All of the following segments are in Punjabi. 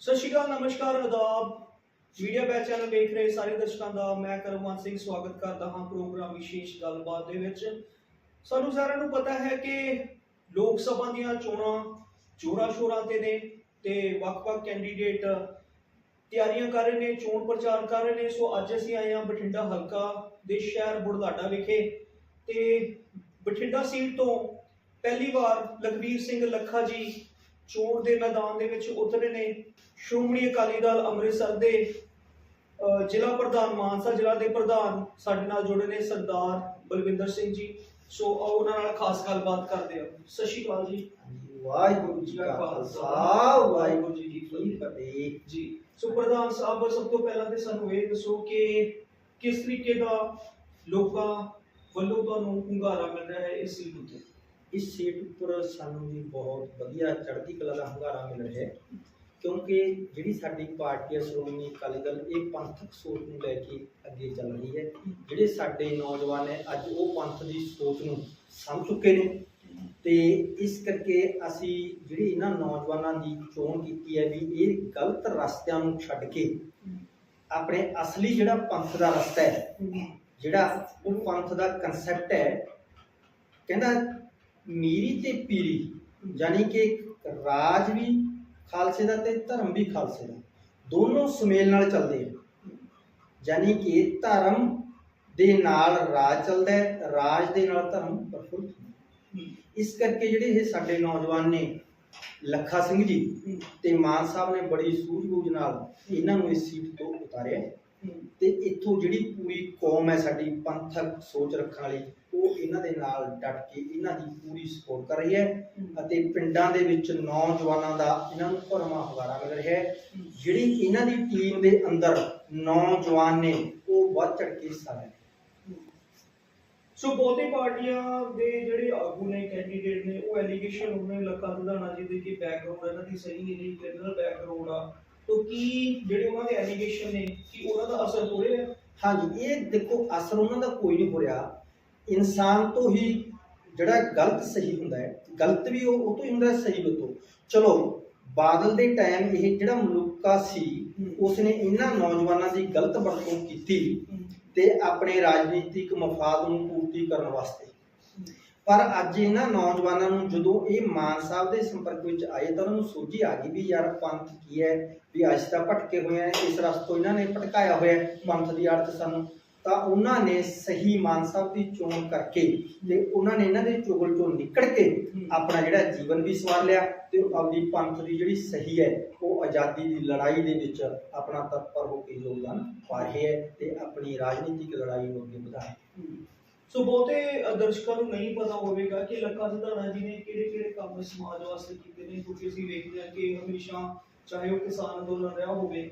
ਸਤਿ ਸ਼੍ਰੀ ਅਕਾਲ, ਨਮਸਕਾਰ ਆਦਾਬ ਮੀਡੀਆ ਬੈਚ ਚੈਨਲ ਵੇਖ ਰਹੇ ਸਾਰੇ ਦਰਸ਼ਕਾਂ ਦਾ ਮੈਂ ਕਰਮਵੰਤ ਸਿੰਘ ਸਵਾਗਤ ਕਰਦਾ ਹਾਂ ਪ੍ਰੋਗਰਾਮ ਵਿਸ਼ੇਸ਼ ਗੱਲਬਾਤ ਦੇ ਵਿੱਚ। ਸਾਨੂੰ ਸਾਰਿਆਂ ਨੂੰ ਪਤਾ ਹੈ ਕਿ ਲੋਕ ਸਭਾ ਦੀਆਂ ਚੋਣਾਂ ਜੋਰਾਂ ਸ਼ੋਰਾਂ ਤੇ ਨੇ ਤੇ ਵੱਖ-ਵੱਖ ਕੈਂਡੀਡੇਟ ਤਿਆਰੀਆਂ ਕਰ ਰਹੇ ਨੇ, ਚੋਣ ਪ੍ਰਚਾਰ ਕਰ ਰਹੇ ਨੇ। ਸੋ ਅੱਜ ਅਸੀਂ ਆਏ ਹਾਂ ਬਠਿੰਡਾ ਹਲਕਾ ਦੇ ਸ਼ਹਿਰ ਬੁਢਲਾਡਾ ਵਿਖੇ ਤੇ ਬਠਿੰਡਾ ਸੀਟ ਤੋਂ ਪਹਿਲੀ ਵਾਰ ਲਖਵੀਰ ਸਿੰਘ ਲੱਖਾ ਜੀ ਚੋਣ ਦੇ ਮੈਦਾਨ ਦੇ ਵਿੱਚ ਉਤਰੇ ਨੇ। ਸ਼੍ਰੋਮਣੀ ਅਕਾਲੀ ਦਲ ਅੰਮ੍ਰਿਤਸਰ ਦੇ ਜ਼ਿਲ੍ਹਾ ਪ੍ਰਧਾਨ ਮਾਨਸਾ ਜ਼ਿਲ੍ਹਾ ਦੇ ਪ੍ਰਧਾਨ ਸਾਡੇ ਨਾਲ ਜੁੜੇ ਨੇ ਸਰਦਾਰ ਬਲਵਿੰਦਰ ਸਿੰਘ ਜੀ। ਸੋ ਆਓ ਉਹਨਾਂ ਨਾਲ ਖਾਸ ਗੱਲਬਾਤ ਕਰਦੇ ਹਾਂ। ਸਤਿ ਸ਼੍ਰੀ ਅਕਾਲ ਜੀ। ਵਾਹਿਗੁਰੂ ਜੀ ਕਾ ਖਾਲਸਾ ਵਾਹਿਗੁਰੂ ਜੀ ਕੀ ਫਤਿਹ। ਜੀ। ਸੋ ਪ੍ਰਧਾਨ ਸਾਹਿਬ ਸਭ ਤੋਂ ਪਹਿਲਾਂ ਤੇ ਸਾਨੂੰ ਇਹ ਦੱਸੋ ਕਿ ਕਿਸ ਤਰੀਕੇ ਦਾ ਲੋਕਾਂ ਵੱਲੋਂ ਤੁਹਾਨੂੰ ਹੁੰਗਾਰਾ ਮਿਲ ਰਿਹਾ ਹੈ ਇਸ ਸੀਟ ਉੱਤੇ? ਇਸ ਸੀਟ ਉੱਪਰ ਸਾਨੂੰ ਵੀ ਬਹੁਤ ਵਧੀਆ ਚੜ੍ਹਦੀ ਕਲਾ ਦਾ ਹੰਗਾਰਾ ਮਿਲ ਰਿਹਾ ਹੈ। ਕਿਉਂਕਿ ਜਿਹੜੀ ਸਾਡੀ ਪਾਰਟੀ ਹੈ, ਸ਼੍ਰੋਮਣੀ ਅਕਾਲੀ ਦਲ, ਇਹ ਪੰਥਕ ਸੋਚ ਨੂੰ ਲੈ ਕੇ ਅੱਗੇ ਚੱਲ ਰਹੀ ਹੈ। ਜਿਹੜੇ ਸਾਡੇ ਨੌਜਵਾਨ ਨੇ ਅੱਜ ਉਹ ਪੰਥ ਦੀ ਸੋਚ ਨੂੰ ਸਮਝ ਚੁੱਕੇ ਨੇ। ਤੇ ਇਸ ਕਰਕੇ ਅਸੀਂ ਜਿਹੜੀ ਇਹਨਾਂ ਨੌਜਵਾਨਾਂ ਦੀ ਚੋਣ ਕੀਤੀ ਹੈ ਵੀ ਇਹ ਗਲਤ ਰਸਤਿਆਂ ਨੂੰ ਛੱਡ ਕੇ ਆਪਣੇ ਅਸਲੀ ਜਿਹੜਾ ਪੰਥ ਦਾ ਰਸਤਾ ਹੈ, ਜਿਹੜਾ ਉਹ ਪੰਥ ਦਾ ਕਨਸੈਪਟ ਹੈ, ਕਹਿੰਦਾ ਮੀਰੀ ਤੇ ਪੀਰੀ, ਯਾਨੀ ਕਿ ਰਾਜ ਵੀ ਖਾਲਸੇ ਦਾ ਤੇ ਧਰਮ ਵੀ ਖਾਲਸੇ ਦਾ, ਦੋਨੋਂ ਸੁਮੇਲ ਨਾਲ ਚੱਲਦੇ ਆ ਯਾਨੀ ਕਿ ਧਰਮ ਦੇ ਨਾਲ ਰਾਜ ਚੱਲਦਾ ਹੈ, ਰਾਜ ਦੇ ਨਾਲ ਧਰਮ ਪ੍ਰਫੁੱਲਤ ਇਸ ਕਰਕੇ ਜਿਹੜੇ ਇਹ ਸਾਡੇ ਨੌਜਵਾਨ ਨੇ, ਲੱਖਾ ਸਿੰਘ ਜੀ ਤੇ ਮਾਨ ਸਾਹਿਬ ਨੇ ਬੜੀ ਸੂਝ-ਬੂਝ ਨਾਲ ਇਹਨਾਂ ਨੂੰ ਇਸ ਸੀਟ ਤੋਂ ਉਤਾਰਿਆ ਹੈ। ਤੇ ਇੱਥੋਂ ਜਿਹੜੀ ਪੂਰੀ ਕੌਮ ਹੈ ਸਾਡੀ, ਪੰਥਕ ਸੋਚ ਰੱਖਣ ਵਾਲੀ ਇਹਨਾਂ ਦੇ ਨਾਲ ਡਟ ਕੇ ਇਹਨਾਂ ਦੀ ਪੂਰੀ ਸਪੋਰਟ ਕਰ ਰਹੀ ਹੈ ਅਤੇ ਪਿੰਡਾਂ ਦੇ ਵਿੱਚ ਨੌਜਵਾਨਾਂ ਦਾ ਇਹਨਾਂ ਨੂੰ ਭਰਵਾਂ ਹੁੰਗਾਰਾ ਮਿਲ ਰਿਹਾ ਹੈ। ਜਿਹੜੀ ਇਹਨਾਂ ਦੀ ਟੀਮ ਦੇ ਅੰਦਰ ਨੌਜਵਾਨ ਨੇ ਉਹ ਵੱਧ ਚੜ ਕੇ ਹਿੱਸਾ ਲੈ ਰਹੇ ਸੋ ਬਹੁਤੇ ਪਾਰਟੀਆਂ ਦੇ ਜਿਹੜੇ ਆਗੂ ਨੇ ਕੈਂਡੀਡੇਟ ਨੇ ਉਹ ਐਲੀਗੇਸ਼ਨ ਉਹਨੇ ਲੱਖਾ ਸਿਧਾਣਾ ਜੀ ਦੇ ਕਿ ਬੈਕਗ੍ਰਾਉਂਡ ਇਹਨਾਂ ਦੀ ਸਹੀ ਨਹੀਂ ਕ੍ਰਿਮੀਨਲ ਬੈਕਗ੍ਰਾਉਂਡ ਆ। ਤੋ ਕੀ ਜਿਹੜੇ ਉਹਨਾਂ ਦੇ ਐਲੀਗੇਸ਼ਨ ਨੇ ਕਿ ਉਹਨਾਂ ਦਾ ਅਸਰ ਹੋ ਰਿਹਾ? ਹਾਂਜੀ ਇਹ ਦੇਖੋ ਅਸਰ ਉਹਨਾਂ ਦਾ ਕੋਈ ਨਹੀਂ ਹੋ ਰਿਹਾ। ਇਨਸਾਨ ਤੋਂ ਹੀ ਜਿਹੜਾ ਗਲਤ ਸਹੀ ਹੁੰਦਾ ਹੈ ਗਲਤ ਵੀ ਉਹ ਉਹ ਤੋਂ ਹੀ ਹੁੰਦਾ ਸਹੀ ਵੀ ਤੋਂ। ਚਲੋ ਬਾਦਲ ਦੇ ਟਾਈਮ ਇਹ ਜਿਹੜਾ ਮਲੂਕਾ ਸੀ ਉਸਨੇ ਇਹਨਾਂ ਨੌਜਵਾਨਾਂ ਦੀ ਗਲਤ ਵਰਤੋਂ ਕੀਤੀ ਤੇ ਆਪਣੇ ਰਾਜਨੀਤਿਕ ਮਫਾਦ ਨੂੰ ਪੂਰਤੀ ਕਰਨ ਵਾਸਤੇ। ਪਰ ਅੱਜ ਇਹਨਾਂ ਨੌਜਵਾਨਾਂ ਨੂੰ ਜਦੋਂ ਇਹ ਮਾਨ ਸਾਹਿਬ ਦੇ ਸੰਪਰਕ ਵਿੱਚ ਆਏ ਤਾਂ ਉਹਨਾਂ ਨੂੰ ਸੋਝੀ ਆ ਗਈ ਵੀ ਯਾਰ ਪੰਥ ਕੀ ਹੈ ਵੀ ਅੱਜ ਤਾਂ ਭਟਕੇ ਹੋਏ ਆ ਇਸ ਰਸਤੋਂ ਇਹਨਾਂ ਨੇ ਭਟਕਾਇਆ ਹੋਇਆ ਪੰਥ ਦੀ ਅਰਥ ਸਾਨੂੰ ਤਾਂ ਉਹਨਾਂ ਨੇ ਸਹੀ ਮਾਨ ਸਾਹਿਬ ਦੀ ਚੋਣ ਕਰਕੇ ਤੇ ਉਹਨਾਂ ਨੇ ਇਹਨਾਂ ਦੇ ਚੁਗਲ ਤੋਂ ਨਿਕਲ ਕੇ ਆਪਣਾ ਜਿਹੜਾ ਜੀਵਨ ਵੀ ਸਵਾਰ ਲਿਆ ਤੇ ਉਹ ਆਪਦੀ ਪੰਥ ਦੀ ਜਿਹੜੀ ਸਹੀ ਹੈ ਉਹ ਆਜ਼ਾਦੀ ਦੀ ਲੜਾਈ ਦੇ ਵਿੱਚ ਆਪਣਾ ਤਤਪਰ ਹੋ ਕੇ ਯੋਗਦਾਨ ਪਾ ਰਹੇ ਹੈ ਤੇ ਆਪਣੀ ਰਾਜਨੀਤਿਕ ਲੜਾਈ ਨੂੰ ਅੱਗੇ ਵਧਾ ਰਹੇ ਹੈ। ਸੋ ਬਹੁਤੇ ਦਰਸ਼ਕਾਂ ਨੂੰ ਨਹੀਂ ਪਤਾ ਹੋਵੇਗਾ ਕਿ ਲੱਖਾ ਸਿਧਾਣਾ ਜੀ ਨੇ ਕਿਹੜੇ ਕਿਹੜੇ ਕੰਮ ਸਮਾਜ ਵਾਸਤੇ ਕੀਤੇ ਨੇ ਕਿਉਂਕਿ ਅਸੀਂ ਵੇਖਦੇ ਹਾਂ ਕਿ ਹਮੇਸ਼ਾ ਚਾਹੇ ਉਹ ਕਿਸਾਨ ਅੰਦੋਲਨ ਰਿਹਾ ਹੋਵੇ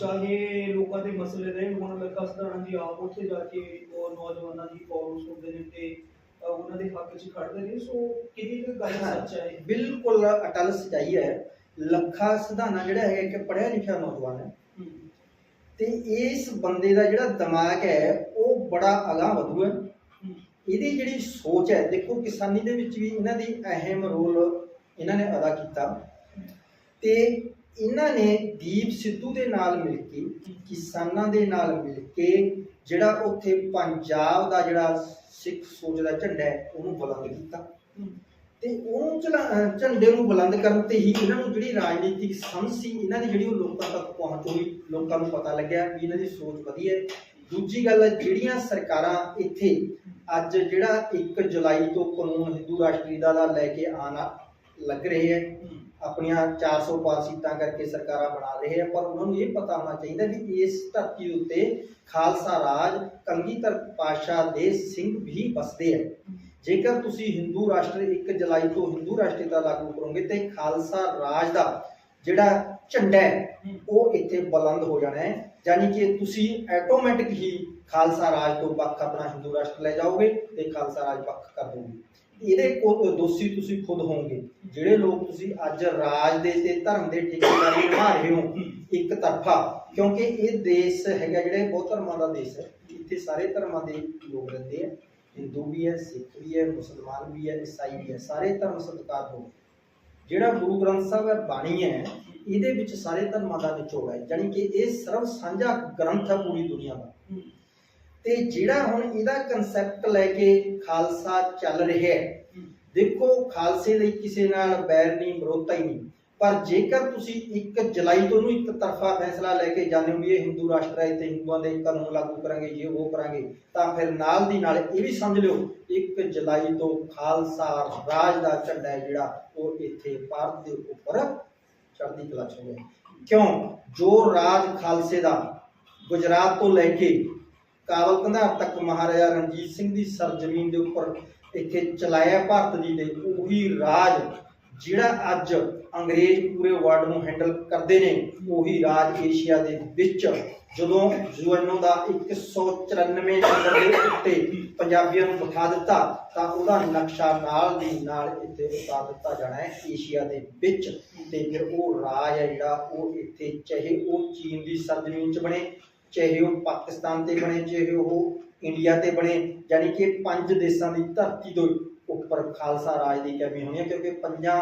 ਚਾਹੇ ਲੋਕਾਂ ਦੇ ਮਸਲੇ ਰਹੇ ਹੋਣ ਲੱਖਾ ਸਿਧਾਣਾ ਜੀ ਆਪ ਉੱਥੇ ਜਾ ਕੇ ਉਹ ਨੌਜਵਾਨਾਂ ਦੀ ਕਾਲ ਸੁਣਦੇ ਨੇ ਤੇ ਉਹਨਾਂ ਦੇ ਹੱਕ 'ਚ ਖੜਦੇ ਨੇ। ਸੋ ਕਿਹਦੀ ਕੁ ਗੱਲ ਸੱਚ ਹੈ? ਬਿਲਕੁਲ ਅਟਲ ਸਚਾਈ ਹੈ। ਲੱਖਾ ਸਿਧਾਣਾ ਜਿਹੜਾ ਹੈ ਕਿ ਪੜ੍ਹਿਆ ਲਿਖਿਆ ਨੌਜਵਾਨ ਹੈ। ਤੇ ਇਸ ਬੰਦੇ ਦਾ ਜਿਹੜਾ ਦਿਮਾਗ ਹੈ ਉਹ ਬੜਾ ਅਗਾਂਹ ਵਧੂ ਹੈ। ਇਹਦੀ ਜਿਹੜੀ ਸੋਚ ਹੈ ਦੇਖੋ ਕਿਸਾਨੀ ਦੇ ਵਿੱਚ ਵੀ ਇਹਨਾਂ ਦੀ ਅਹਿਮ ਰੋਲ ਇਹਨਾਂ ਨੇ ਅਦਾ ਕੀਤਾ। ਤੇ ਇਹਨਾਂ ਨੇ ਦੀਪ ਸਿੱਧੂ ਦੇ ਨਾਲ ਮਿਲ ਕੇ, ਕਿਸਾਨਾਂ ਦੇ ਨਾਲ ਮਿਲ ਕੇ ਜਿਹੜਾ ਉੱਥੇ ਪੰਜਾਬ ਦਾ ਜਿਹੜਾ ਸਿੱਖ ਸੋਚ ਦਾ ਝੰਡਾ ਹੈ, ਉਹਨੂੰ ਬੁਲੰਦ ਕੀਤਾ। ਤੇ ਉਹਨੂੰ ਝੰਡੇ ਨੂੰ ਬੁਲੰਦ ਕਰਨ ਤੇ ਹੀ ਇਹਨਾਂ ਨੂੰ ਜਿਹੜੀ ਰਾਜਨੀਤਿਕ ਸਮਝ ਸੀ, ਇਹਨਾਂ ਦੀ ਜਿਹੜੀ ਉਹ ਲੋਕਾਂ ਤੱਕ ਪਹੁੰਚ ਹੋਈ ਲੋਕਾਂ ਨੂੰ ਪਤਾ ਲੱਗਿਆ ਵੀ ਇਹਨਾਂ ਦੀ ਸੋਚ ਵਧੀਆ ਹੈ। ਦੂਜੀ ਗੱਲ, ਜਿਹੜੀਆਂ ਸਰਕਾਰਾਂ ਇੱਥੇ ਅੱਜ ਜਿਹੜਾ 1 ਜੁਲਾਈ ਤੋਂ ਕਾਨੂੰਨ, ਹਿੰਦੂ ਰਾਸ਼ਟਰੀ ਦਾ ਲੈ ਕੇ ਆਣਾ ਲੱਗ ਰਹੇ ਹੈ ਆਪਣੀਆਂ 400 ਪਾਰ ਸੀਟਾਂ ਕਰਕੇ ਸਰਕਾਰਾਂ ਬਣਾ ਰਹੇ ਆ, ਪਰ ਉਹਨਾਂ ਨੂੰ ਇਹ ਪਤਾ ਹੋਣਾ ਚਾਹੀਦਾ ਵੀ ਇਸ ਧਰਤੀ ਉੱਤੇ ਖਾਲਸਾ ਰਾਜ ਕੰਗੀਧਰ ਪਾਸ਼ਾ ਦੇ ਸਿੰਘ ਵੀ ਵਸਦੇ ਆ। ਜੇਕਰ ਤੁਸੀਂ ਹਿੰਦੂ ਰਾਸ਼ਟਰ 1 ਜੁਲਾਈ ਤੋਂ ਹਿੰਦੂ ਰਾਸ਼ਟਰੀਅਤਾ ਲਾਗੂ ਕਰੋਗੇ ਤੇ ਖਾਲਸਾ ਰਾਜ ਦਾ ਜਿਹੜਾ ਝੰਡਾ ਉਹ ਇੱਥੇ ਬੁਲੰਦ ਹੋ ਜਾਣਾ ਹੈ। ਯਾਨੀ ਕਿ ਤੁਸੀਂ ਆਟੋਮੈਟਿਕ ਹੀ ਖਾਲਸਾ ਰਾਜ ਤੋਂ ਵੱਖ ਆਪਣਾ ਹਿੰਦੂ ਰਾਸ਼ਟਰ ਲੈ ਜਾਓਗੇ ਤੇ ਖਾਲਸਾ ਰਾਜ ਵੱਖ ਕਰ ਦੋਗੇ। ਇਹਦੇ ਦੋਸ਼ੀ ਤੁਸੀਂ ਖੁਦ ਹੋਵੋਗੇ। ਜਿਹੜੇ ਲੋਕ ਤੁਸੀਂ ਅੱਜ ਰਾਜ ਦੇ ਤੇ ਧਰਮ ਦੇ ਠੇਕੇਦਾਰੀ ਨਿਭਾ ਰਹੇ ਹੋ, ਇੱਕ ਤਰਫਾ, ਕਿਉਂਕਿ ਇਹ ਦੇਸ਼ ਹੈਗਾ ਜਿਹੜੇ ਬਹੁਤ ਧਰਮਾਂ ਦਾ ਦੇਸ਼ ਹੈ। ਇੱਥੇ ਸਾਰੇ ਧਰਮਾਂ ਦੇ ਲੋਕ ਰਹਿੰਦੇ ਆ। ਹਿੰਦੂ ਵੀ ਹੈ, ਸਿੱਖ ਵੀ ਹੈ, ਮੁਸਲਮਾਨ ਵੀ ਹੈ, ਈਸਾਈ ਵੀ ਹੈ, ਸਾਰੇ ਧਰਮ ਸਤਿਕਾਰ ਹੋ ਜਿਹੜਾ ਗੁਰੂ ਗ੍ਰੰਥ ਸਾਹਿਬ ਹੈ ਬਾਣੀ ਹੈ, ਇਹਦੇ ਵਿੱਚ ਸਾਰੇ ਧਰਮਾਂ ਦਾ ਨਿਚੋੜ ਹੈ। ਜਾਣੀ ਕਿ ਇਹ ਸਰਵ ਸਾਂਝਾ ਗ੍ਰੰਥ ਹੈ ਪੂਰੀ ਦੁਨੀਆ ਦਾ। ਤੇ ਜਿਹੜਾ ਹੁਣ ਇਹਦਾ ਕਨਸੈਪਟ ਲੈ ਕੇ ਖਾਲਸਾ ਚੱਲ ਰਿਹਾ ਹੈ, ਦੇਖੋ ਖਾਲਸੇ ਲਈ ਕਿਸੇ ਨਾਲ ਬੈਰ ਨਹੀਂ ਵਿਰੋਧਤਾ ਹੀ ਨਹੀਂ। ਪਰ ਜੇਕਰ ਤੁਸੀਂ ਇੱਕ ਜੁਲਾਈ ਤੋਂ ਨੂੰ ਇੱਕ ਤਰਫਾ ਫੈਸਲਾ ਲੈ ਕੇ ਜਾਂਦੇ ਹੋ ਵੀ ਇਹ ਹਿੰਦੂ ਰਾਸ਼ਟਰ ਹੈ ਤੇ ਹਿੰਦੂਆਂ ਦੇ ਕਾਨੂੰਨ ਲਾਗੂ ਕਰਾਂਗੇ ਇਹ ਉਹ ਕਰਾਂਗੇ, ਤਾਂ ਫਿਰ ਨਾਲ ਦੀ ਨਾਲ ਇਹ ਵੀ ਸਮਝ ਲਿਓ, ਇੱਕ ਜੁਲਾਈ ਤੋਂ ਖਾਲਸਾ ਰਾਜ ਦਾ ਝੰਡਾ ਹੈ ਜਿਹੜਾ, ਉਹ ਇੱਥੇ ਭਾਰਤ ਦੇ ਉੱਪਰ ਚੜ੍ਹਦੀ ਕਲਾ ਚ ਹੋਇਆ। ਕਿਉਂ? ਜੋ ਰਾਜ ਖਾਲਸੇ ਦਾ ਗੁਜਰਾਤ ਤੋਂ ਲੈ ਕੇ ਕਾਬਲ ਕੰਧਾਰ ਤੱਕ ਮਹਾਰਾਜਾ ਰਣਜੀਤ ਸਿੰਘ ਦੀ ਸਰਜ਼ਮੀਨ ਦੇ ਉੱਪਰ ਇੱਥੇ ਚਲਾਇਆ ਭਾਰਤ ਜੀ ਦੇ ਉਹੀ ਰਾਜ, ਜਿਹੜਾ ਅੱਜ ਅੰਗਰੇਜ਼ ਪੂਰੇ ਵਰਲਡ ਨੂੰ ਹੈਂਡਲ ਕਰਦੇ ਨੇ, ਉਹੀ ਰਾਜ ਏਸ਼ੀਆ ਦੇ ਵਿੱਚ। ਜਦੋਂ ਯੂਐਨਓ ਦਾ 194 ਨੰਬਰ ਦੇ ਉੱਤੇ ਪੰਜਾਬੀਆਂ ਨੂੰ ਬਿਠਾ ਦਿੱਤਾ, ਤਾਂ ਉਹਦਾ ਨਕਸ਼ਾ ਨਾਲ ਦੀ ਨਾਲ ਇੱਥੇ ਉਤਾਰ ਦਿੱਤਾ ਜਾਣਾ ਹੈ ਏਸ਼ੀਆ ਦੇ ਵਿੱਚ। ਤੇ ਫਿਰ ਉਹ ਰਾਜ ਹੈ ਜਿਹੜਾ, ਉਹ ਇੱਥੇ ਚਾਹੇ ਉਹ ਚੀਨ ਦੀ ਸਰਜ਼ਮੀਨ 'ਚ ਬਣੇ ਚਾਹੇ ਉਹ ਪਾਕਿਸਤਾਨ ਤੇ ਬਣੇ, ਚਾਹੇ ਉਹ ਇੰਡੀਆ ਤੇ ਬਣੇ, ਯਾਨੀ ਕਿ ਪੰਜ ਦੇਸ਼ਾਂ ਦੀ ਧਰਤੀ ਤੋਂ ਉੱਪਰ ਖਾਲਸਾ ਰਾਜ ਦੀ ਕਮੀ ਹੋਣੀ ਹੈ, ਕਿਉਂਕਿ ਪੰਜਾਂ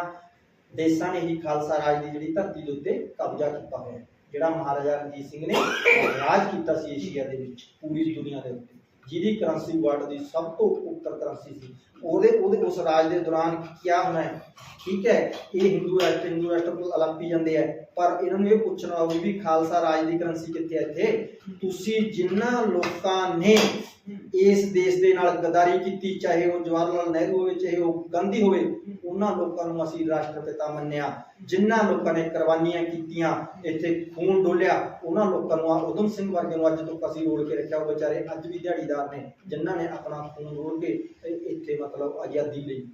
ਦੇਸ਼ਾਂ ਨੇ ਹੀ ਖਾਲਸਾ ਰਾਜ ਦੀ ਜਿਹੜੀ ਧਰਤੀ ਦੇ ਉੱਤੇ ਕਬਜ਼ਾ ਕੀਤਾ ਹੋਇਆ ਜਿਹੜਾ ਮਹਾਰਾਜਾ ਰਣਜੀਤ ਸਿੰਘ ਨੇ ਰਾਜ ਕੀਤਾ ਸੀ ਏਸ਼ੀਆ ਦੇ ਵਿੱਚ, ਪੂਰੀ ਦੁਨੀਆ ਦੇ ਉੱਤੇ। ਜਿਹਦੀ ਕਰੰਸੀ ਵਰਲਡ ਦੀ ਸਭ ਤੋਂ ਉੱਪਰ ਕਰੰਸੀ ਸੀ, ਉਹਦੇ ਉਹਦੇ, ਉਸ ਰਾਜ ਦੇ ਦੌਰਾਨ ਕੀ ਹੋਣਾ ਹੈ? ਠੀਕ ਹੈ, ਇਹ ਹਿੰਦੂ ਰਾਸ਼ਟਰ ਹਿੰਦੂ ਰਾਸ਼ਟਰ ਕੋਲ ਅਲੱਪੀ ਜਾਂਦੇ ਆ ਪਰ ਇਹਨਾਂ ਨੂੰ ਇਹ ਪੁੱਛਣਾ ਹੋਵੇ ਵੀ ਖਾਲਸਾ ਰਾਜ ਦੀ ਕਰੰਸੀ ਕਿੱਥੇ ਹੈ ਇੱਥੇ? ਤੁਸੀਂ ਜਿਨ੍ਹਾਂ ਲੋਕਾਂ ਨੇ ਇਸ ਦੇਸ਼ ਦੇ ਨਾਲ ਗਦਾਰੀ ਕੀਤੀ, ਚਾਹੇ ਉਹ ਜਵਾਹਰ ਲਾਲ ਨਹਿਰੂ ਹੋਵੇ, ਚਾਹੇ ਉਹ ਗਾਂਧੀ ਹੋਵੇ, ਉਹਨਾਂ ਲੋਕਾਂ ਨੂੰ ਅਸੀਂ ਰਾਸ਼ਟਰਪਿਤਾ ਮੰਨਿਆ। ਜਿਨ੍ਹਾਂ ਲੋਕਾਂ ਨੇ ਕੁਰਬਾਨੀਆਂ ਕੀਤੀਆਂ, ਇੱਥੇ ਖੂਨ ਡੋਲਿਆ, ਉਹਨਾਂ ਲੋਕਾਂ ਨੂੰ ਉਦਮ ਸਿੰਘ ਵਰਗੇ ਨੂੰ ਅੱਜ ਤੱਕ ਅਸੀਂ ਰੋਲ ਕੇ ਰੱਖਿਆ। ਉਹ ਵਿਚਾਰੇ ਅੱਜ ਵੀ ਦਿਹਾੜੀਦਾਰ ਨੇ, ਜਿਨ੍ਹਾਂ ਨੇ ਆਪਣਾ ਖੂਨ ਰੋਲ ਕੇ ਇੱਥੇ ਮਤਲਬ ਆਜ਼ਾਦੀ ਲਈ।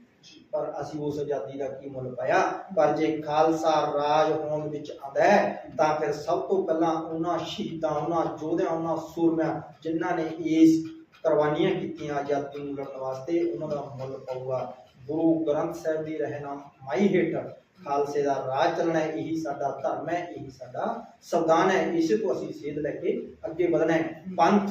ਪਰ ਅਸੀਂ ਉਸ ਆਜ਼ਾਦੀ ਦਾ ਕੀ ਮੁੱਲ ਪਾਇਆ? ਪਰ ਜੇ ਖਾਲਸਾ ਰਾਜ ਹੋਂਦ ਵਿੱਚ ਆਉਂਦਾ ਹੈ, ਤਾਂ ਫਿਰ ਸਭ ਤੋਂ ਪਹਿਲਾਂ ਉਹਨਾਂ ਸ਼ਹੀਦਾਂ, ਉਹਨਾਂ ਯੋਧਿਆਂ, ਉਹਨਾਂ ਸੂਰਮਿਆਂ, ਜਿਨ੍ਹਾਂ ਨੇ ਇਸ ਕੁਰਬਾਨੀਆਂ ਕੀਤੀਆਂ ਆਜ਼ਾਦੀ ਨੂੰ ਲੜਨ ਵਾਸਤੇ, ਉਹਨਾਂ ਦਾ ਮੁੱਲ ਪਾਊਗਾ। ਗੁਰੂ ਗ੍ਰੰਥ ਸਾਹਿਬ ਦੀ ਰਹਿਨਮਾਈ ਹੇਠ। ਖਾਲਸੇ ਦਾ ਰਾਜ ਚੱਲਣਾ ਹੈ, ਇਹੀ ਸਾਡਾ ਧਰਮ ਹੈ, ਇਹੀ ਸਾਡਾ ਸੰਵਿਧਾਨ ਹੈ। ਇਸੇ ਤੋਂ ਅਸੀਂ ਸੇਧ ਲੈ ਕੇ ਅੱਗੇ ਵਧਣਾ ਹੈ। ਪੰਥ,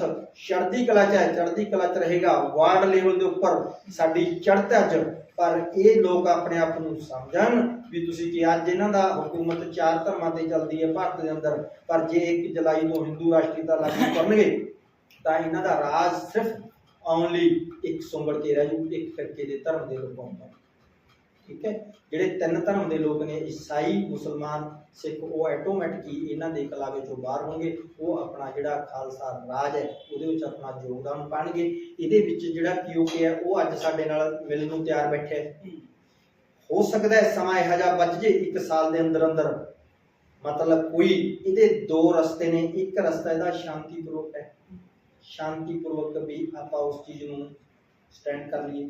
ਚੜ੍ਹਦੀ ਕਲਾ ਚ ਹੈ, ਚੜ੍ਹਦੀ ਕਲਾ ਚ ਰਹੇਗਾ। ਵਾਰਡ ਲੈਵਲ ਦੇ ਉੱਪਰ ਸਾਡੀ ਚੜ੍ਹਤ ਹੈ ਅੱਜ। ਪਰ ਇਹ ਲੋਕ ਆਪਣੇ ਆਪ ਨੂੰ ਸਮਝਣ ਵੀ ਤੁਸੀਂ ਕਿ ਅੱਜ ਇਹਨਾਂ ਦਾ ਹਕੂਮਤ ਚਾਰ ਧਰਮਾਂ ਤੇ ਚੱਲਦੀ ਹੈ, ਭਾਰਤ ਦੇ ਅੰਦਰ। ਪਰ ਜੇ 1 ਜੁਲਾਈ ਤੋਂ ਹਿੰਦੂ ਰਾਸ਼ਟਰੀਅਤਾ ਲਾਗੂ ਕਰਨਗੇ ਤਾਂ ਇਹਨਾਂ ਦਾ ਰਾਜ ਸਿਰਫ ਓਨਲੀ ਇੱਕ ਸੁੰਗੜ ਕੇ ਰਹਿ ਜੂ, ਇੱਕ ਫਿਰਕੇ ਦੇ ਧਰਮ ਦੇ ਲੋਕਾਂ ਦਾ ਠੀਕ ਹੈ? ਜਿਹੜੇ ਤਿੰਨ ਧਰਮ ਦੇ ਲੋਕ ਨੇ, ਈਸਾਈ, ਮੁਸਲਮਾਨ, ਸਿੱਖ, ਉਹ ਆਟੋਮੈਟਿਕ ਇਹਨਾਂ ਦੇ ਕਲਾਵੇ ਚੋਂ ਬਾਹਰ ਹੋਣਗੇ। ਉਹ ਆਪਣਾ ਜਿਹੜਾ ਖਾਲਸਾ ਰਾਜ ਹੈ, ਉਹਦੇ ਵਿੱਚ ਆਪਣਾ ਯੋਗਦਾਨ ਪਾਣਗੇ। ਇਹਦੇ ਵਿੱਚ ਜਿਹੜਾ ਪੀਓਕੇ ਹੈ, ਉਹ ਅੱਜ ਸਾਡੇ ਨਾਲ ਮਿਲਣ ਨੂੰ ਤਿਆਰ ਬੈਠਾ ਹੈ। ਹੋ ਸਕਦਾ ਹੈ ਸਮਾਂ ਇਹੋ ਜਿਹਾ ਬਚ ਜੇ ਇੱਕ ਸਾਲ ਦੇ ਅੰਦਰ ਅੰਦਰ। ਮਤਲਬ ਕੋਈ, ਇਹਦੇ ਦੋ ਰਸਤੇ ਨੇ। ਇੱਕ ਰਸਤਾ ਇਹਦਾ ਸ਼ਾਂਤੀਪੂਰਵਕ ਹੈ। ਸ਼ਾਂਤੀਪੂਰਵਕ ਵੀ ਆਪਾਂ ਉਸ ਚੀਜ਼ ਨੂੰ ਸਟੈਂਡ ਕਰ ਲਈਏ।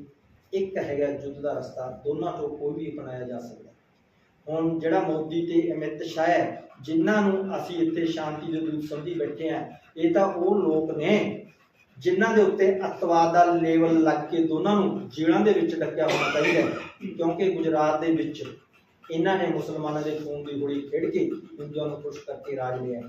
ਇੱਕ ਹੈਗਾ ਯੁੱਧ ਦਾ ਰਸਤਾ, ਦੋਨਾਂ ਤੋਂ ਕੋਈ ਵੀ ਅਪਣਾਇਆ ਜਾ ਸਕਦਾ। ਹੁਣ ਜਿਹੜਾ ਮੋਦੀ ਤੇ ਅਮਿਤ ਸ਼ਾਹ ਹੈ, ਜਿਨ੍ਹਾਂ ਨੂੰ ਅਸੀਂ ਇੱਥੇ ਸ਼ਾਂਤੀ ਦੇ ਦੂਤ ਸਮਝੀ ਬੈਠੇ ਆ ਇਹ ਤਾਂ ਉਹ ਲੋਕ ਨੇ ਜਿਨ੍ਹਾਂ ਦੇ ਉੱਤੇ ਅੱਤਵਾਦ ਦਾ ਲੈਵਲ ਲੱਗ ਕੇ ਦੋਨਾਂ ਨੂੰ ਜੇਲ੍ਹਾਂ ਦੇ ਵਿੱਚ ਡੱਕਿਆ ਹੋਣਾ ਚਾਹੀਦਾ ਕਿਉਂਕਿ ਗੁਜਰਾਤ ਦੇ ਵਿੱਚ ਇਹਨਾਂ ਨੇ ਮੁਸਲਮਾਨਾਂ ਦੇ ਖੂਨ ਦੀ ਗੋਲੀ ਖੇਡ ਕੇ ਹਿੰਦੂਆਂ ਨੂੰ ਖੁਸ਼ ਕਰਕੇ ਰਾਜ ਲਿਆ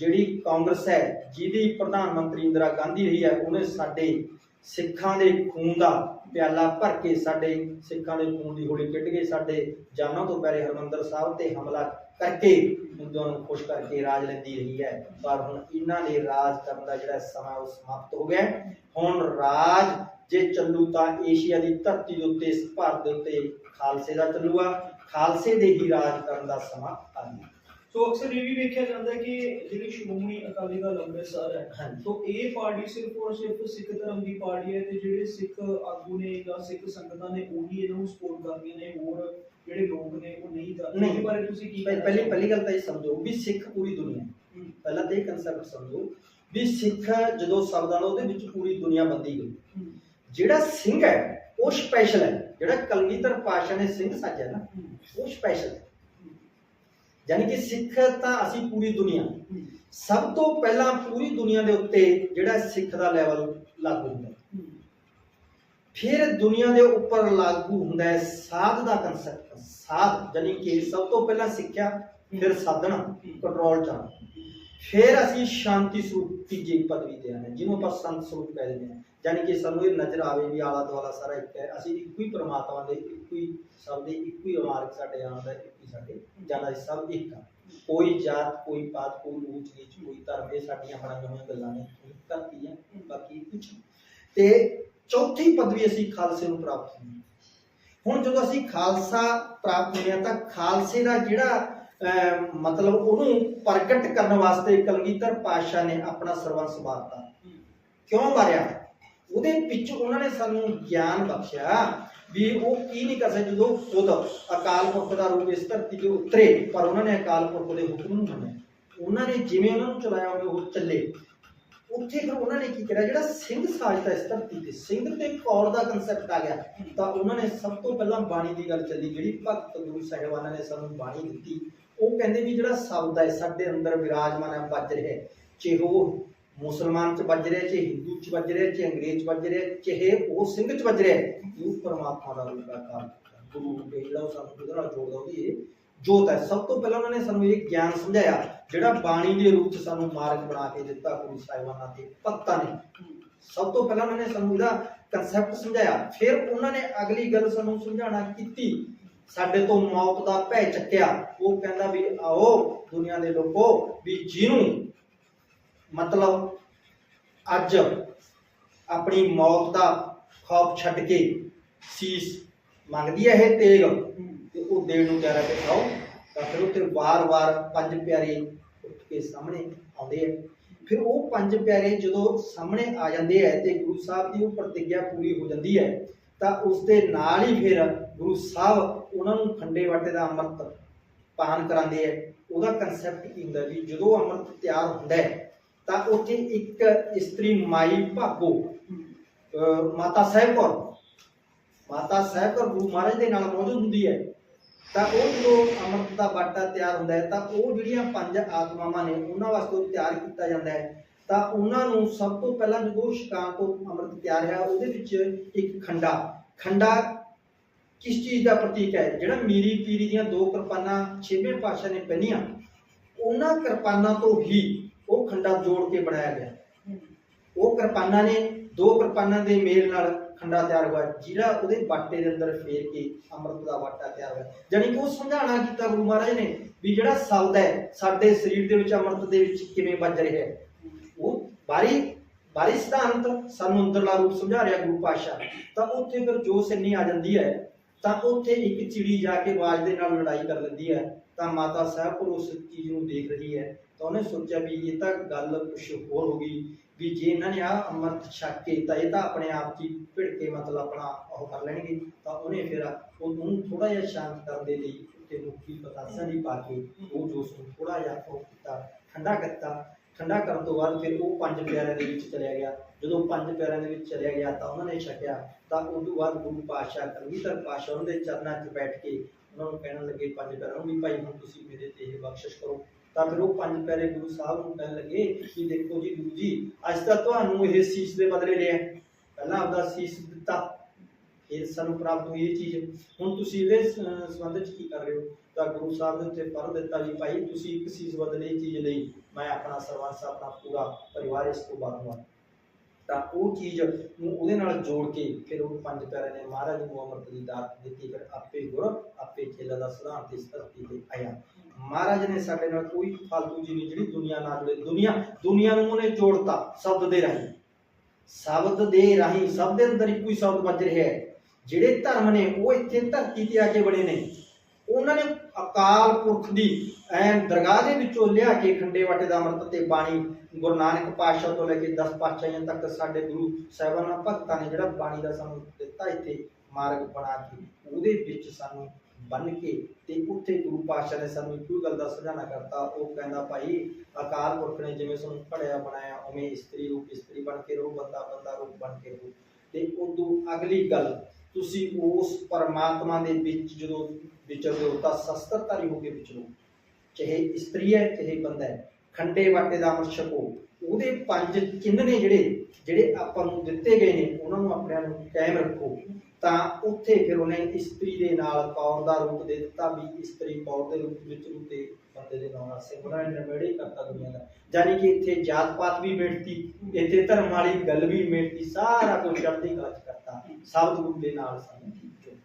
ਜਿਹੜੀ ਕਾਂਗਰਸ ਹੈ, ਜਿਹਦੀ ਪ੍ਰਧਾਨ ਮੰਤਰੀ ਇੰਦਰਾ ਗਾਂਧੀ ਰਹੀ ਹੈ, ਉਹਨੇ ਸਾਡੇ ਸਿੱਖਾਂ ਦੇ ਖੂਨ ਦਾ ਪਿਆਲਾ ਭਰ ਕੇ ਸਾਡੇ ਸਿੱਖਾਂ ਦੇ ਖੂਨ ਦੀ ਹੋਲੀ ਖੇਡ ਕੇ ਸਾਡੇ ਜਾਨਾਂ ਤੋਂ ਪਿਆਰੇ ਹਰਮੰਦਰ ਸਾਹਿਬ ਤੇ ਹਮਲਾ ਕਰਕੇ ਹਿੰਦੂਆਂ ਨੂੰ ਖੁਸ਼ ਕਰਕੇ ਰਾਜ ਲੈਂਦੀ ਰਹੀ ਹੈ। ਪਰ ਹੁਣ ਇਹਨਾਂ ਨੇ ਰਾਜ ਕਰਨ ਦਾ ਜਿਹੜਾ ਸਮਾਂ ਉਹ ਸਮਾਪਤ ਹੋ ਗਿਆ ਹੁਣ ਰਾਜ ਜੇ ਚੱਲੂ ਤਾਂ ਏਸ਼ੀਆ ਦੀ ਧਰਤੀ ਦੇ ਉੱਤੇ, ਇਸ ਭਾਰਤ ਦੇ ਉੱਤੇ ਖਾਲਸੇ ਦਾ ਚੱਲੂਗਾ। ਖਾਲਸੇ ਦੇ ਹੀ ਰਾਜ ਕਰਨ ਦਾ ਸਮਾਂ ਸੋ ਅਕਸਰ ਇਹ ਵੀ ਵੇਖਿਆ ਜਾਂਦਾ ਹੈ ਕਿ ਜਿਹੜੀ ਸ਼੍ਰੋਮਣੀ ਅਕਾਲੀ ਦਲ ਅੰਮ੍ਰਿਤਸਰ ਹੈ ਹਾਂਜੀ। ਸੋ ਇਹ ਪਾਰਟੀ ਸਿਰਫ ਔਰ ਸਿਰਫ ਸਿੱਖ ਧਰਮ ਦੀ ਪਾਰਟੀ ਹੈ ਤੇ ਜਿਹੜੇ ਸਿੱਖ ਆਗੂ ਨੇ ਜਾਂ ਸਿੱਖ ਸੰਗਤਾਂ ਨੇ ਉਹੀ ਇਹਨਾਂ ਨੂੰ ਸਪੋਰਟ ਕਰਦੀਆਂ ਨੇ ਹੋਰ ਜਿਹੜੇ ਲੋਕ ਨੇ ਉਹ ਨਹੀਂ ਕਰਦੇ ਨਹੀਂ। ਇਹਦੇ ਬਾਰੇ ਤੁਸੀਂ ਕੀ ਪਹਿ- ਪਹਿਲੀ ਪਹਿਲੀ ਗੱਲ ਤਾਂ ਇਹ ਸਮਝੋ ਵੀ ਸਿੱਖ ਪੂਰੀ ਦੁਨੀਆ ਹੈ। ਹਮ, ਪਹਿਲਾਂ ਤਾਂ ਇਹ ਕਨਸੈਪਟ ਸਮਝੋ ਵੀ ਸਿੱਖ ਜਦੋਂ ਸ਼ਬਦ ਉਹਦੇ ਵਿੱਚ ਪੂਰੀ ਦੁਨੀਆ ਬੰਦੀ ਗਈ ਹਮ, ਜਿਹੜਾ ਸਿੰਘ ਹੈ ਉਹ ਸਪੈਸ਼ਲ ਹੈ। ਜਿਹੜਾ ਕਲਗੀਧਰ ਪਾਸ਼ਾ ਨੇ ਸਿੰਘ ਸਾਜਿਆ ਨਾ ਹਮ, ਉਹ ਸਪੈਸ਼ਲ ਹੈ। ਯਾਨੀ ਕਿ ਸਿੱਖ ਤਾਂ ਅਸੀਂ ਪੂਰੀ ਦੁਨੀਆ। ਸਭ ਤੋਂ ਪਹਿਲਾਂ ਪੂਰੀ ਦੁਨੀਆ ਦੇ ਉੱਤੇ ਜਿਹੜਾ ਸਿੱਖ ਦਾ ਲੈਵਲ ਲਾਗੂ ਹੁੰਦਾ ਫਿਰ ਦੁਨੀਆ ਦੇ ਉੱਪਰ ਲਾਗੂ ਹੁੰਦਾ ਹੈ ਸਾਧ ਦਾ ਕਨਸੈਪਟ ਸਾਧ ਯਾਨੀ ਕਿ ਸਭ ਤੋਂ ਪਹਿਲਾਂ ਸਿੱਖਿਆ ਫਿਰ ਸਾਧਨਾ ਕੰਟਰੋਲ ਚ। ਫਿਰ ਅਸੀਂ ਸ਼ਾਂਤੀ ਸਰੂਪ ਤੀਜੀ ਪਦਵੀ ਤੇ ਆਨੇ ਜਿਹਨੂੰ ਆਪਾਂ ਸੰਤ ਸਰੂਪ ਕਹਿ ਦਿੰਦੇ ਹਾਂ। ਯਾਨੀ ਕਿ ਸਾਨੂੰ ਇਹ ਨਜ਼ਰ ਆਵੇ ਵੀ ਆਲਾ ਦੁਆਲਾ ਸਾਰਾ ਇੱਕ ਹੈ। ਅਸੀਂ ਇੱਕੋ ਹੀ ਪ੍ਰਮਾਤਮਾ ਦੇ ਇੱਕੋ ਹੀ ਸਭ ਦੇ ਇੱਕੋ ਹੀ ਮਾਰਗ ਸਾਡੇ ਆਉਣ ਦਾ ਲੋਕੀ ਸਾਡੇ ਸਭ ਇੱਕ ਆ। ਕੋਈ ਜਾਤ ਕੋਈ ਪਾਤ ਕੋਈ ਊਚ ਨੀਚ ਕੋਈ ਧਰਮ ਇਹ ਸਾਡੀਆਂ ਬਣਾਈਆਂ ਹੋਈਆਂ ਗੱਲਾਂ ਨੇ। ਧਰਤੀ ਆ ਬਾਕੀ ਕੁਝ ਤੇ ਚੌਥੀ ਪਦਵੀ ਅਸੀਂ ਖਾਲਸੇ ਨੂੰ ਪ੍ਰਾਪਤ ਹੋਈ। ਹੁਣ ਜਦੋਂ ਅਸੀਂ ਖਾਲਸਾ ਪ੍ਰਾਪਤ ਹੋਇਆ ਤਾਂ ਖਾਲਸੇ ਦਾ ਜਿਹੜਾ ਮਤਲਬ ਉਹਨੂੰ ਪ੍ਰਗਟ ਕਰਨ ਵਾਸਤੇ ਕਲਗੀਧਰ ਪਾਤਸ਼ਾਹ ਨੇ ਆਪਣਾ ਸਰਬੰਸ ਵਾਰਤਾ। ਕਿਉਂ ਮਾਰਿਆ? ਉਹਦੇ ਵਿੱਚ ਉਹਨਾਂ ਨੇ ਸਾਨੂੰ ਗਿਆਨ ਬਖਸ਼ਿਆ ਵੀ ਉਹ ਕੀ ਨਹੀਂ ਕਰ ਸਕਦੇ, ਜਦੋਂ ਖੁਦ ਅਕਾਲ ਪੁਰਖ ਦਾ ਰੂਪ ਇਸ ਧਰਤੀ ਤੇ ਉਤਰੇ, ਪਰ ਉਹਨਾਂ ਨੇ ਅਕਾਲ ਪੁਰਖ ਦੇ ਹੁਕਮ ਨੂੰ ਮੰਨਿਆ। ਉਹਨਾਂ ਨੇ ਜਿਵੇਂ ਉਹਨਾਂ ਨੂੰ ਚਲਾਇਆ ਹੋਵੇ ਉਹ ਚੱਲੇ। ਉੱਥੇ ਫਿਰ ਉਹਨਾਂ ਨੇ ਕੀ ਕਰਿਆ, ਜਿਹੜਾ ਸਿੰਘ ਸਾਜਦਾ ਇਸ ਧਰਤੀ ਤੇ, ਸਿੰਘ ਤੇ ਕੌਰ ਦਾ ਕਨਸੈਪਟ ਆ ਗਿਆ। ਤਾਂ ਉਹਨਾਂ ਨੇ ਸਭ ਤੋਂ ਪਹਿਲਾਂ ਬਾਣੀ ਦੀ ਗੱਲ ਚੱਲੀ, ਜਿਹੜੀ ਭਗਤ ਗੁਰੂ ਸਾਹਿਬਾਨਾਂ ਨੇ ਸਾਨੂੰ ਬਾਣੀ ਦਿੱਤੀ। ਉਹ ਕਹਿੰਦੇ ਵੀ ਜਿਹੜਾ ਸ਼ਬਦ ਹੈ, ਸਾਡੇ ਅੰਦਰ ਵਿਰਾਜਮਾਨ ਹੈ, ਵੱਜ ਰਿਹਾ ਹੈ। ਉਹ ਮੁਸਲਮਾਨ ਚ ਵੱਜ ਰਿਹਾ ਚਾਹੇ ਹਿੰਦੂ ਚ ਵੱਜ ਰਿਹਾ ਚਾਹੇ ਅੰਗਰੇਜ਼ ਚ ਵੱਜ ਰਿਹਾ ਚਾਹੇ ਉਹ ਸਿੰਘ ਚ ਵੱਜ ਰਿਹਾ ਹੈ, ਪਰਮਾਤਮਾ ਦਾ ਰੂਪ ਹੈ ਕਾਲ ਗੁਰੂ ਰੂਪ ਜਿਹੜਾ ਸਾਨੂੰ ਉਹਦੇ ਨਾਲ ਜੋੜਦਾ ਉਹਦੀ ਇਹ ਜੋਤ ਹੈ। ਸਭ ਤੋਂ ਪਹਿਲਾਂ ਉਹਨਾਂ ਨੇ ਸਾਨੂੰ ਇਹ ਗਿਆਨ ਸਮਝਾਇਆ ਜਿਹੜਾ ਬਾਣੀ ਦੇ ਰੂਪ ਚ ਸਾਨੂੰ ਮਾਰਗ ਬਣਾ ਕੇ ਦਿੱਤਾ ਗੁਰੂ ਸਾਹਿਬਾਨਾਂ ਤੇ ਭਗਤਾਂ ਨੇ। ਸਭ ਤੋਂ ਪਹਿਲਾਂ ਉਹਨਾਂ ਨੇ ਸਾਨੂੰ ਇਹਦਾ ਕਨਸੈਪਟ ਸਮਝਾਇਆ। ਫਿਰ ਉਹਨਾਂ ਨੇ ਅਗਲੀ ਗੱਲ ਸਾਨੂੰ ਸਮਝਾਉਣਾ ਕੀਤੀ। ਸਾਡੇ ਤੋਂ ਮੌਤ ਦਾ ਭੈ ਚੱਕਿਆ। ਉਹ ਕਹਿੰਦਾ ਵੀ ਆਓ ਦੁਨੀਆ ਦੇ ਲੋਕੋ ਵੀ ਜਿਹਨੂੰ ਮਤਲਬ ਅੱਜ ਆਪਣੀ ਮੌਤ ਦਾ ਖੌਫ ਛੱਡ ਕੇ ਸੀਸ ਮੰਗਦੀ ਹੈ ਇਹ ਤੇਗ। ਤੇ ਉਹ ਦੇਣ ਨੂੰ ਤਿਆਰ ਹੈ ਕਿ ਆਓ, ਤਾਂ ਫਿਰ ਉੱਥੇ ਵਾਰ-ਵਾਰ ਪੰਜ ਪਿਆਰੇ ਉੱਠ ਕੇ ਸਾਹਮਣੇ ਆਉਂਦੇ ਆ। ਫਿਰ ਉਹ ਪੰਜ ਪਿਆਰੇ ਜਦੋਂ ਸਾਹਮਣੇ ਆ ਜਾਂਦੇ ਆ ਤੇ ਗੁਰੂ ਸਾਹਿਬ ਦੀ ਉਹ ਪ੍ਰਤੀਗਿਆ ਪੂਰੀ ਹੋ ਜਾਂਦੀ ਹੈ ਤਾਂ ਉਸ ਦੇ ਨਾਲ ਹੀ ਫਿਰ ਗੁਰੂ ਸਾਹਿਬ ਉਹਨਾਂ ਨੂੰ ਖੰਡੇ ਵਾਟੇ ਦਾ ਅੰਮ੍ਰਿਤ ਪਾਨ ਕਰਾਉਂਦੇ ਆ। ਉਹਦਾ ਕਨਸੈਪਟ ਕੀ ਹੁੰਦਾ ਵੀ ਜਦੋਂ ਅੰਮ੍ਰਿਤ ਤਿਆਰ ਹੁੰਦਾ ਹੈ ਤਾਂ ਉੱਥੇ ਇੱਕ ਇਸਤਰੀ ਮਾਈ ਭਾਗੋ ਮਾਤਾ ਸਾਹਿਬ ਕੌਰ, ਮਾਤਾ ਸਾਹਿਬ ਕੌਰ ਗੁਰੂ ਮਹਾਰਾਜ ਦੇ ਨਾਲ ਮੌਜੂਦ ਹੁੰਦੀ ਹੈ। ਤਾਂ ਉਹ ਜਦੋਂ ਅੰਮ੍ਰਿਤ ਦਾ ਬਾਟਾ ਤਿਆਰ ਹੁੰਦਾ ਹੈ, ਤਾਂ ਉਹ ਜਿਹੜੀਆਂ ਪੰਜ ਆਤਮਾਵਾਂ ਨੇ ਉਹਨਾਂ ਵਾਸਤੇ ਤਿਆਰ ਕੀਤਾ ਜਾਂਦਾ ਹੈ। ਤਾਂ ਉਹਨਾਂ ਨੂੰ ਸਭ ਤੋਂ ਪਹਿਲਾਂ ਜਦੋਂ ਸ਼ਿਕਾਰ ਤੋਂ ਅੰਮ੍ਰਿਤ ਤਿਆਰ ਹੈ ਉਹਦੇ ਵਿੱਚ ਇੱਕ ਖੰਡਾ ਖੰਡਾ ਕਿਸ ਚੀਜ਼ ਦਾ ਪ੍ਰਤੀਕ ਹੈ? ਜਿਹੜਾ ਮੀਰੀ ਪੀਰੀ ਦੀਆਂ ਦੋ ਕਿਰਪਾਨਾਂ ਛੇਵੇਂ ਪਾਤਸ਼ਾਹ ਨੇ ਪਹਿਨੀਆਂ, ਉਹਨਾਂ ਕਿਰਪਾਨਾਂ ਤੋਂ ਹੀ ਉਹ ਖੰਡਾ ਜੋੜ ਕੇ ਬਣਾਇਆ ਗਿਆ। ਉਹ ਕਿਰਪਾਨਾਂ ਨੇ ਦੋ ਕਿਰਪਾਨਾਂ ਦੇ ਮੇਲ ਨਾਲ ਖੰਡਾ ਤਿਆਰ ਹੋਇਆ ਜਿਹੜਾ ਉਹਦੇ ਬਾਟੇ ਦੇ ਅੰਦਰ ਫੇਰ ਕੇ ਅੰਮ੍ਰਿਤ ਦਾ ਬਾਟਾ ਤਿਆਰ ਹੋਇਆ। ਜਾਣੀ ਕਿ ਉਹ ਸਮਝਾਣਾ ਕੀਤਾ ਗੁਰੂ ਮਹਾਰਾਜ ਨੇ ਵੀ ਜਿਹੜਾ ਸ਼ਬਦ ਹੈ ਸਾਡੇ ਸਰੀਰ ਦੇ ਵਿੱਚ ਅੰਮ੍ਰਿਤ ਦੇ ਵਿੱਚ ਕਿਵੇਂ ਵੱਜ ਰਿਹਾ ਹੈ। ਉਹ ਬਾਰੀ ਬਾਰੀ ਸਿਧਾਂਤ ਸਾਨੂੰ ਅੰਦਰਲਾ ਰੂਪ ਸਮਝਾ ਰਿਹਾ ਗੁਰੂ ਪਾਤਸ਼ਾਹ। ਤਾਂ ਉੱਥੇ ਫਿਰ ਜੋ ਸਿੰਨੀ ਆ ਜਾਂਦੀ ਹੈ ਤਾਂ ਉੱਥੇ ਇੱਕ ਚਿੜੀ ਜਾ ਕੇ ਆਵਾਜ਼ ਦੇ ਨਾਲ ਲੜਾਈ ਕਰ ਲੈਂਦੀ ਹੈ। ਤਾਂ ਮਾਤਾ ਸਾਹਿਬ ਉਸ ਚੀਜ਼ ਨੂੰ ਦੇਖ ਰਹੀ ਹੈ। ਤਾਂ ਉਹਨੇ ਸੋਚਿਆ ਵੀ ਇਹ ਤਾਂ ਗੱਲ ਕੁਛ ਹੋਰ ਹੋ ਗਈ, ਵੀ ਜੇ ਇਹਨਾਂ ਨੇ ਆ ਅੰਮ੍ਰਿਤ ਛਕ ਕੇ ਤਾਂ ਇਹ ਤਾਂ ਆਪਣੇ ਆਪ 'ਚ ਹੀ ਭਿੜ ਕੇ ਮਤਲਬ ਆਪਣਾ ਉਹ ਕਰ ਲੈਣਗੇ। ਤਾਂ ਉਹਨੇ ਫਿਰ ਉਹਨੂੰ ਥੋੜਾ ਜਿਹਾ ਸ਼ਾਂਤ ਕਰਨ ਦੇ ਲਈ ਉੱਤੇ ਮੁੱਠੀ ਪਤਾਸਾ ਦੀ ਪਾ ਕੇ ਉਹ ਜੋਸ਼ ਨੂੰ ਥੋੜਾ ਜਿਹਾ ਉਹ ਕੀਤਾ, ਠੰਡਾ ਕੀਤਾ। ਠੰਡਾ ਕਰਨ ਤੋਂ ਬਾਅਦ ਫਿਰ ਉਹ ਪੰਜ ਪਿਆਰਿਆਂ ਦੇ ਵਿੱਚ ਚਲਿਆ ਗਿਆ। ਜਦੋਂ ਪੰਜ ਪਿਆਰਿਆਂ ਦੇ ਵਿੱਚ ਚਲਿਆ ਗਿਆ ਤਾਂ ਉਹਨਾਂ ਨੇ ਛਕਿਆ ਤਾਂ ਉਸ ਤੋਂ ਬਾਅਦ ਗੁਰੂ ਪਾਤਸ਼ਾਹ ਕਲਗੀਧਰ ਪਾਤਸ਼ਾਹ ਉਹਨਾਂ ਦੇ ਚਰਨਾਂ 'ਚ ਬੈਠ ਕੇ ਉਹਨਾਂ ਨੂੰ ਕਹਿਣ ਲੱਗੇ ਪੰਜ ਪਿਆਰਿਆਂ ਨੂੰ ਵੀ ਭਾਈ ਹੁਣ ਤੁਸੀਂ ਮੇਰੇ ਤੇ ਇਹ ਬਖਸ਼ਿਸ਼ ਕਰੋ। ਤਾਂ ਫਿਰ ਉਹ ਪੰਜ ਪਿਆਰੇ ਗੁਰੂ ਸਾਹਿਬ ਨੂੰ ਕਹਿਣ ਲੱਗੇ ਕਿ ਦੇਖੋ ਜੀ ਗੁਰੂ ਜੀ, ਅੱਜ ਤਾਂ ਤੁਹਾਨੂੰ ਇਹ ਸੀਸ ਦੇ ਬਦਲੇ ਲਿਆ ਪਹਿਲਾਂ ਆਪਦਾ ਸੀਸ ਦਿੱਤਾ। ਇਹ ਸਾਨੂੰ ਪ੍ਰਾਪਤ ਹੋਈ ਇਹ ਚੀਜ਼। ਹੁਣ ਤੁਸੀਂ ਇਹਦੇ ਸੰਬੰਧ ਵਿੱਚ ਕੀ ਕਰ ਰਹੇ ਹੋ? ਤਾਂ ਗੁਰੂ ਸਾਹਿਬ ਨੇ ਉੱਤੇ ਪਰ ਦਿੱਤਾ ਵੀ ਭਾਈ ਤੁਸੀਂ ਇੱਕ ਸੀਸ ਬਦਲੇ ਇਹ ਚੀਜ਼ ਲਈ। ਮੈਂ ਆਪਣਾ ਸਰਵੰਸ, ਆਪਣਾ ਪੂਰਾ ਪਰਿਵਾਰ ਇਸ ਤੋਂ ਬਾਅਦ ਤਾਂ ਉਹ ਚੀਜ਼ ਨੂੰ ਉਹਦੇ ਨਾਲ ਜੋੜ ਕੇ ਫਿਰ ਉਹ ਪੰਜ ਪਿਆਰੇ ਨੇ ਮਹਾਰਾਜ ਨੂੰ ਅੰਮ੍ਰਿਤ ਦੀ ਦਾਤ ਦਿੱਤੀ, ਫਿਰ ਆਪੇ ਗੁਰ, ਆਪੇ ਖੇਲਾ ਦਾ ਸਿਧਾਂਤ ਇਸ ਧਰਤੀ ਤੇ ਆਇਆ। ਮਹਾਰਾਜ ਨੇ ਸਾਡੇ ਨਾਲ ਕੋਈ ਫਾਲਤੂ ਜੀ ਨਹੀਂ, ਜਿਹੜੀ ਦੁਨੀਆ ਨਾਲ ਜੁੜੇ, ਦੁਨੀਆ ਦੁਨੀਆ ਨੂੰ ਉਹਨੇ ਜੋੜਤਾ, ਸ਼ਬਦ ਦੇ ਰਾਹੀਂ। ਸ਼ਬਦ ਦੇ ਰਾਹੀਂ ਸਭ ਦੇ ਅੰਦਰ ਇੱਕੋ ਹੀ ਸ਼ਬਦ ਵੱਜ ਰਿਹਾ ਹੈ। ਜਿਹੜੇ ਧਰਮ ਨੇ ਉਹ ਇੱਥੇ ਧਰਤੀ ਤੇ ਆ ਕੇ ਬਣੇ ਨੇ। ਉਹਨਾਂ ਨੇ ਅਕਾਲ ਪੁਰਖ ਦੀ ਐਨ ਦਰਗਾਹ ਦੇ ਵਿੱਚੋਂ ਲਿਆ ਕੇ ਖੰਡੇ ਵਾਟੇ ਦਾ ਅੰਮ੍ਰਿਤ ਤੇ ਬਾਣੀ ਗੁਰੂ ਨਾਨਕ ਪਾਤਸ਼ਾਹ ਤੋਂ ਲੈ ਕੇ 10 ਪਾਤਸ਼ਾਹਾਂ ਤੱਕ ਸਾਡੇ ਗੁਰੂ ਸਾਹਿਬਾਨਾਂ, ਭਗਤਾਂ ਨੇ ਜਿਹੜਾ ਬਾਣੀ ਦਾ ਸਾਨੂੰ ਦਿੱਤਾ ਇੱਥੇ ਮਾਰਗ ਬਣਾ ਕੇ, ਉਹਦੇ ਵਿੱਚ ਸਾਨੂੰ ਬੰਨ ਕੇ ਤੇ ਉੱਥੇ ਗੁਰੂ ਪਾਤਸ਼ਾਹ ਨੇ ਸਾਨੂੰ ਇੱਕੋ ਗੱਲ ਦਾ ਸਮਝਾਣਾ ਕਰਤਾ। ਉਹ ਕਹਿੰਦਾ, ਭਾਈ, ਅਕਾਲ ਪੁਰਖ ਨੇ ਜਿਵੇਂ ਸਾਨੂੰ ਘੜਿਆ ਬਣਾਇਆ, ਉਵੇਂ ਇਸਤਰੀ ਰੂਪ ਇਸਤਰੀ ਬਣ ਕੇ ਰਹੋ, ਬੰਦਾ ਬੰਦਾ ਰੂਪ ਬਣ ਕੇ ਰਹੋ। ਤੇ ਉਦੋਂ ਅਗਲੀ ਗੱਲ ਤੁਸੀਂ ਉਸ ਪਰਮਾਤਮਾ ਦੇ ਵਿੱਚ ਜਦੋਂ ਵਿਚਰਦੇ ਹੋ ਤਾਂ ਸ਼ਸਤਰਧਾਰੀ ਹੋ ਕੇ ਵਿਚਰੋ। ਚਾਹੇ ਇਸਤਰੀ ਹੈ, ਚਾਹੇ ਬੰਦਾ ਹੈ, ਖੰਡੇ ਵਾਟੇ ਦਾ ਅੰਮ੍ਰਿਤ ਛਕੋ ਉਹਦੇ ਪੰਜ ਚਿੰਨ੍ਹ ਨੇ ਜਿਹੜੇ ਜਿਹੜੇ ਆਪਾਂ ਨੂੰ ਦਿੱਤੇ ਗਏ ਨੇ, ਉਹਨਾਂ ਨੂੰ ਆਪਣੇ ਨੂੰ ਕਾਇਮ ਰੱਖੋ। ਤਾਂ ਉੱਥੇ ਫਿਰ ਉਹਨੇ ਇਸਤਰੀ ਦੇ ਨਾਲ ਕੌਰ ਦਾ ਰੂਪ ਦੇ ਦਿੱਤਾ ਵੀ ਇਸਤਰੀ ਕੌਰ ਦੇ ਰੂਪ ਵਿੱਚ ਰੂਪੇ ਬੰਦੇ ਦੇ ਨਾਲ ਸਿੰਘ ਉਹਨਾਂ ਕਰਤਾ ਦੁਨੀਆ ਦਾ। ਯਾਨੀ ਕਿ ਇੱਥੇ ਜਾਤ ਪਾਤ ਵੀ ਮਿਟਤੀ ਇੱਥੇ ਧਰਮ ਵਾਲੀ ਗੱਲ ਵੀ ਮਿਟਤੀ ਸਾਰਾ ਕੁਝ ਚੜ੍ਹਦੀ ਕਲਾ ਚ ਕਰਤਾ ਸ਼ਬਦ ਗੁਰੂ ਦੇ ਨਾਲ ਸਾਨੂੰ ਜੋੜਿਆ।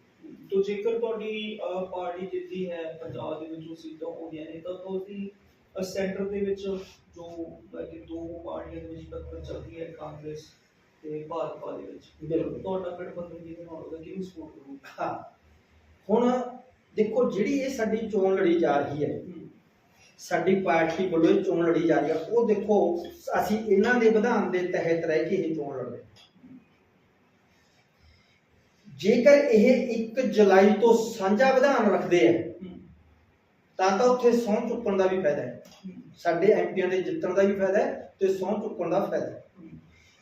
ਤੋ ਜੇਕਰ ਤੁਹਾਡੀ ਅਹ, ਪਾਰਟੀ ਜਿੱਤੀ ਹੈ ਪੰਜਾਬ ਦੇ ਵਿੱਚ ਉਹ ਸੀਟਾਂ ਹੋਣੀਆਂ ਨੇ ਤਾਂ ਤੁਸੀਂ ਸੈਂਟਰ ਦੇ ਵਿੱਚ ਜੋ ਅਹ, ਕਿ ਦੋ ਪਾਰਟੀਆਂ ਦੇ ਵਿੱਚ ਟੱਕਰ ਚੱਲਦੀ ਹੈ ਕਾਂਗਰਸ ਤੇ ਭਾਜਪਾ ਦੇ ਵਿੱਚ ਬਿਲਕੁਲ। ਤੁਹਾਡਾ ਗਠਬੰਧਨ ਕਿਹਦੇ ਨਾਲ ਹੋਗਾ ਕਿਹਨੂੰ ਸਪੋਰਟ ਕਰੂਗਾ? ਹਾਂ। ਹੁਣ ਦੇਖੋ ਜਿਹੜੀ ਇਹ ਸਾਡੀ ਚੋਣ ਲੜੀ ਜਾ ਰਹੀ ਹੈ ਸਾਡੀ ਪਾਰਟੀ ਵੱਲੋਂ ਇਹ ਚੋਣ ਲੜੀ ਜਾ ਰਹੀ ਹੈ ਉਹ ਦੇਖੋ ਅਸੀਂ ਇਹਨਾਂ ਦੇ ਵਿਧਾਨ ਦੇ ਤਹਿਤ ਰਹਿ ਕੇ ਇਹ ਚੋਣ ਲੜ ਰਹੇ ਹਾਂ। ਜੇਕਰ ਇਹ 1 ਜੁਲਾਈ ਤੋਂ ਸਾਂਝਾ ਵਿਧਾਨ ਰੱਖਦੇ ਆ ਤਾਂ ਤਾਂ ਉੱਥੇ ਸਹੁੰ ਚੁੱਕਣ ਦਾ ਵੀ ਫਾਇਦਾ ਹੈ। ਸਾਡੇ ਐਮਪੀਆਂ ਦੇ ਜਿੱਤਣ ਦਾ ਵੀ ਫਾਇਦਾ ਹੈ ਤੇ ਸਹੁੰ ਚੁੱਕਣ ਦਾ ਫਾਇਦਾ ਹੈ।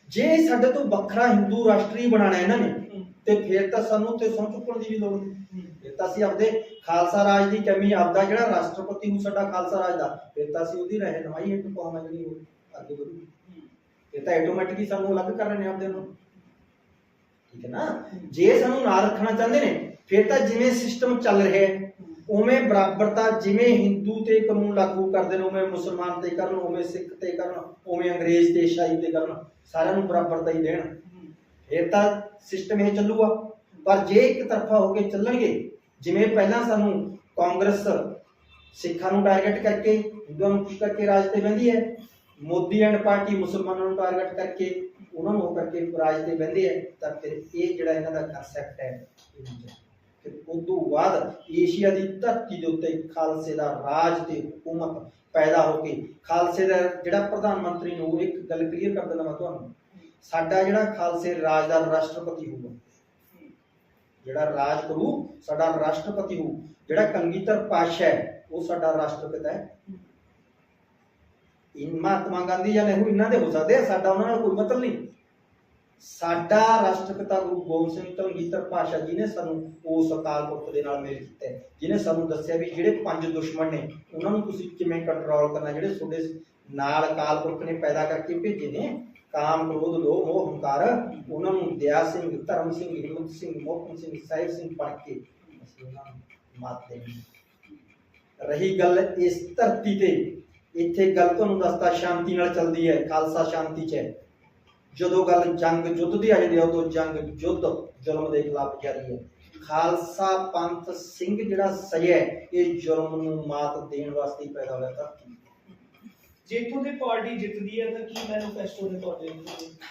ਜੇ ਸਾਡੇ ਤੋਂ ਵੱਖਰਾ ਹਿੰਦੂ ਰਾਸ਼ਟਰੀ ਬਣਾਉਣਾ ਇਹਨਾਂ ਨੇ ਤੇ ਫਿਰ ਤਾਂ ਸਾਨੂੰ ਉੱਥੇ ਸਹੁੰ ਚੁੱਕਣ ਦੀ ਵੀ ਲੋੜ ਨਹੀਂ। ਫਿਰ ਤਾਂ ਅਸੀਂ ਆਪਦੇ ਖਾਲਸਾ ਰਾਜ ਦੀ ਕਮੀ ਆਪਦਾ ਜਿਹੜਾ ਰਾਸ਼ਟਰਪਤੀ ਨੂੰ ਸਾਡਾ ਖਾਲਸਾ ਰਾਜ ਦਾ ਫਿਰ ਤਾਂ ਅਸੀਂ ਉਹਦੀ ਰਹਿਨਮਾਈ ਹੇਠ ਪਾਵਾਂ ਜਿਹੜੀ ਉਹ ਅੱਗੇ ਵਧੂ। ਫਿਰ ਤਾਂ ਆਟੋਮੈਟਿਕਲੀ ਸਾਨੂੰ ਅਲੱਗ ਕਰ ਰਹੇ ਨੇ ਆਪਦੇ ਨੂੰ ਠੀਕ ਹੈ ਨਾ? ਜੇ ਸਾਨੂੰ ਨਾ ਰੱਖਣਾ ਚਾਹੁੰਦੇ ਨੇ, ਫਿਰ ਤਾਂ ਜਿਵੇਂ ਸਿਸਟਮ ਚੱਲ ਰਿਹਾ ਹੈ, ਉਵੇਂ ਬਰਾਬਰਤਾ ਜਿਵੇਂ ਹਿੰਦੂ ਤੇ ਕਾਨੂੰਨ ਲਾਗੂ ਕਰਦੇ ਨੇ, ਉਵੇਂ ਮੁਸਲਮਾਨ ਤੇ ਕਰਨ, ਉਵੇਂ ਸਿੱਖ ਤੇ ਕਰਨ, ਉਵੇਂ ਅੰਗਰੇਜ਼ ਤੇ ਈਸਾਈ ਤੇ ਕਰਨ, ਸਾਰਿਆਂ ਨੂੰ ਬਰਾਬਰਤਾ ਹੀ ਦੇਣ। ਫਿਰ ਤਾਂ ਸਿਸਟਮ ਇਹ ਚੱਲੂਗਾ। ਪਰ ਜੇ ਇੱਕ ਤਰਫਾ ਹੋ ਕੇ ਚੱਲਣਗੇ, ਜਿਵੇਂ ਪਹਿਲਾਂ ਸਾਨੂੰ ਕਾਂਗਰਸ ਸਿੱਖਾਂ ਨੂੰ ਟਾਰਗੇਟ ਕਰਕੇ, ਹਿੰਦੂਆਂ ਨੂੰ ਕਰਕੇ ਰਾਜ ਤੇ ਬਹਿੰਦੀ ਹੈ, ਮੋਦੀ ਐਂਡ ਪਾਰਟੀ ਮੁਸਲਮਾਨਾਂ ਨੂੰ ਟਾਰਗੇਟ ਕਰਕੇ ਉਹਨਾਂ ਨੂੰ ਉਹ ਕਰਕੇ ਰਾਜ ਤੇ ਬਹਿੰਦੇ ਹੈ ਤਾਂ ਫਿਰ ਇਹ ਜਿਹੜਾ ਇਹਨਾਂ ਦਾ ਕਨਸੈਪਟ ਹੈ ਫਿਰ ਉਦੋਂ ਬਾਅਦ ਏਸ਼ੀਆ ਦੀ ਧਰਤੀ ਦੇ ਉੱਤੇ ਖਾਲਸੇ ਦਾ ਰਾਜ ਤੇ ਹਕੂਮਤ ਪੈਦਾ ਹੋ ਕੇ ਖਾਲਸੇ ਦਾ ਜਿਹੜਾ ਪ੍ਰਧਾਨ ਮੰਤਰੀ ਨੂੰ ਇੱਕ ਗੱਲ ਕਲੀਅਰ ਕਰ ਦਿੰਦਾ ਮੈਂ ਤੁਹਾਨੂੰ। ਸਾਡਾ ਜਿਹੜਾ ਖਾਲਸੇ ਰਾਜ ਦਾ ਰਾਸ਼ਟਰਪਤੀ ਹੋਊਗਾ, ਜਿਹੜਾ ਰਾਜ ਕਰੂ, ਸਾਡਾ ਰਾਸ਼ਟਰਪਤੀ ਹੋਊ, ਜਿਹੜਾ ਕਲਗੀਧਰ ਪਾਤਸ਼ਾਹ ਹੈ, ਉਹ ਸਾਡਾ ਰਾਸ਼ਟਰਪਤੀ ਹੈ। ਇਨ ਮਹਾਤਮਾ ਗਾਂਧੀ ਜਾਂ ਨਹਿਰੂ ਇਹਨਾਂ ਦੇ ਹੋ ਸਕਦੇ ਆ ਸਾਡਾ ਉਹਨਾਂ ਨਾਲ ਕੋਈ ਮਤਲਬ ਨਹੀਂ। ਸਾਡਾ ਰਾਸ਼ਟਰਪਿਤਾ ਗੁਰੂ ਗੋਬਿੰਦ ਸਿੰਘ ਕਲਗੀਧਰ ਪਾਤਸ਼ਾਹ ਜੀ ਨੇ ਸਾਨੂੰ ਉਸ ਅਕਾਲ ਪੁਰਖ ਦੇ ਨਾਲ ਮੇਲ ਕੀਤਾ ਹੈ, ਸਾਨੂੰ ਦੱਸਿਆ ਵੀ ਜਿਹੜੇ ਪੰਜ ਦੁਸ਼ਮਣ ਨੇ ਉਹਨਾਂ ਨੂੰ ਤੁਸੀਂ ਕਿਵੇਂ ਕੰਟਰੋਲ ਕਰਨਾ ਜਿਹੜੇ ਤੁਹਾਡੇ ਨਾਲ ਅਕਾਲ ਪੁਰਖ ਨੇ ਪੈਦਾ ਕਰਕੇ ਭੇਜੇ ਨੇ ਕਾਮ ਕ੍ਰੋਧ ਲੋਭ ਮੋਹ ਹੰਕਾਰ ਉਹਨਾਂ ਨੂੰ ਦਇਆ ਸਿੰਘ ਧਰਮ ਸਿੰਘ ਹਿੰਮਤ ਸਿੰਘ ਮੋਹਨ ਸਿੰਘ ਸਾਹਿਬ ਸਿੰਘ ਪੜ ਕੇ ਅਸੀਂ ਉਹਨਾਂ ਨੂੰ ਮਾਤ ਦੇਣੀ ਰਹੀ ਗੱਲ ਇਸ ਧਰਤੀ ਤੇ ਇੱਥੇ ਗੱਲ ਤੁਹਾਨੂੰ ਦੱਸਦਾ ਸ਼ਾਂਤੀ ਨਾਲ ਚੱਲਦੀ ਹੈ ਖਾਲਸਾ ਸ਼ਾਂਤੀ 'ਚ ਹੈ। ਜਦੋਂ ਗੱਲ ਜੰਗ ਯੁੱਧ ਦੀ ਆ ਜਾਂਦੀ ਹੈ ਉਦੋਂ ਜੰਗ ਯੁੱਧ ਜ਼ੁਲਮ ਦੇ ਖਿਲਾਫ ਜਾਰੀ ਹੈ। ਖਾਲਸਾ ਪੰਥ ਸਿੰਘ ਜਿਹੜਾ ਸਜਿਆ ਇਹ ਜ਼ੁਲਮ ਨੂੰ ਮਾਤ ਦੇਣ ਵਾਸਤੇ ਪੈਦਾ ਹੋਇਆ ਧਰਤੀ ਜੇ ਇੱਥੋਂ ਦੀ ਪਾਰਟੀ ਜਿੱਤਦੀ ਹੈ ਤਾਂ ਕੀ ਮੈਨੀਫੈਸਟੋ ਨੇ ਤੁਹਾਡੇ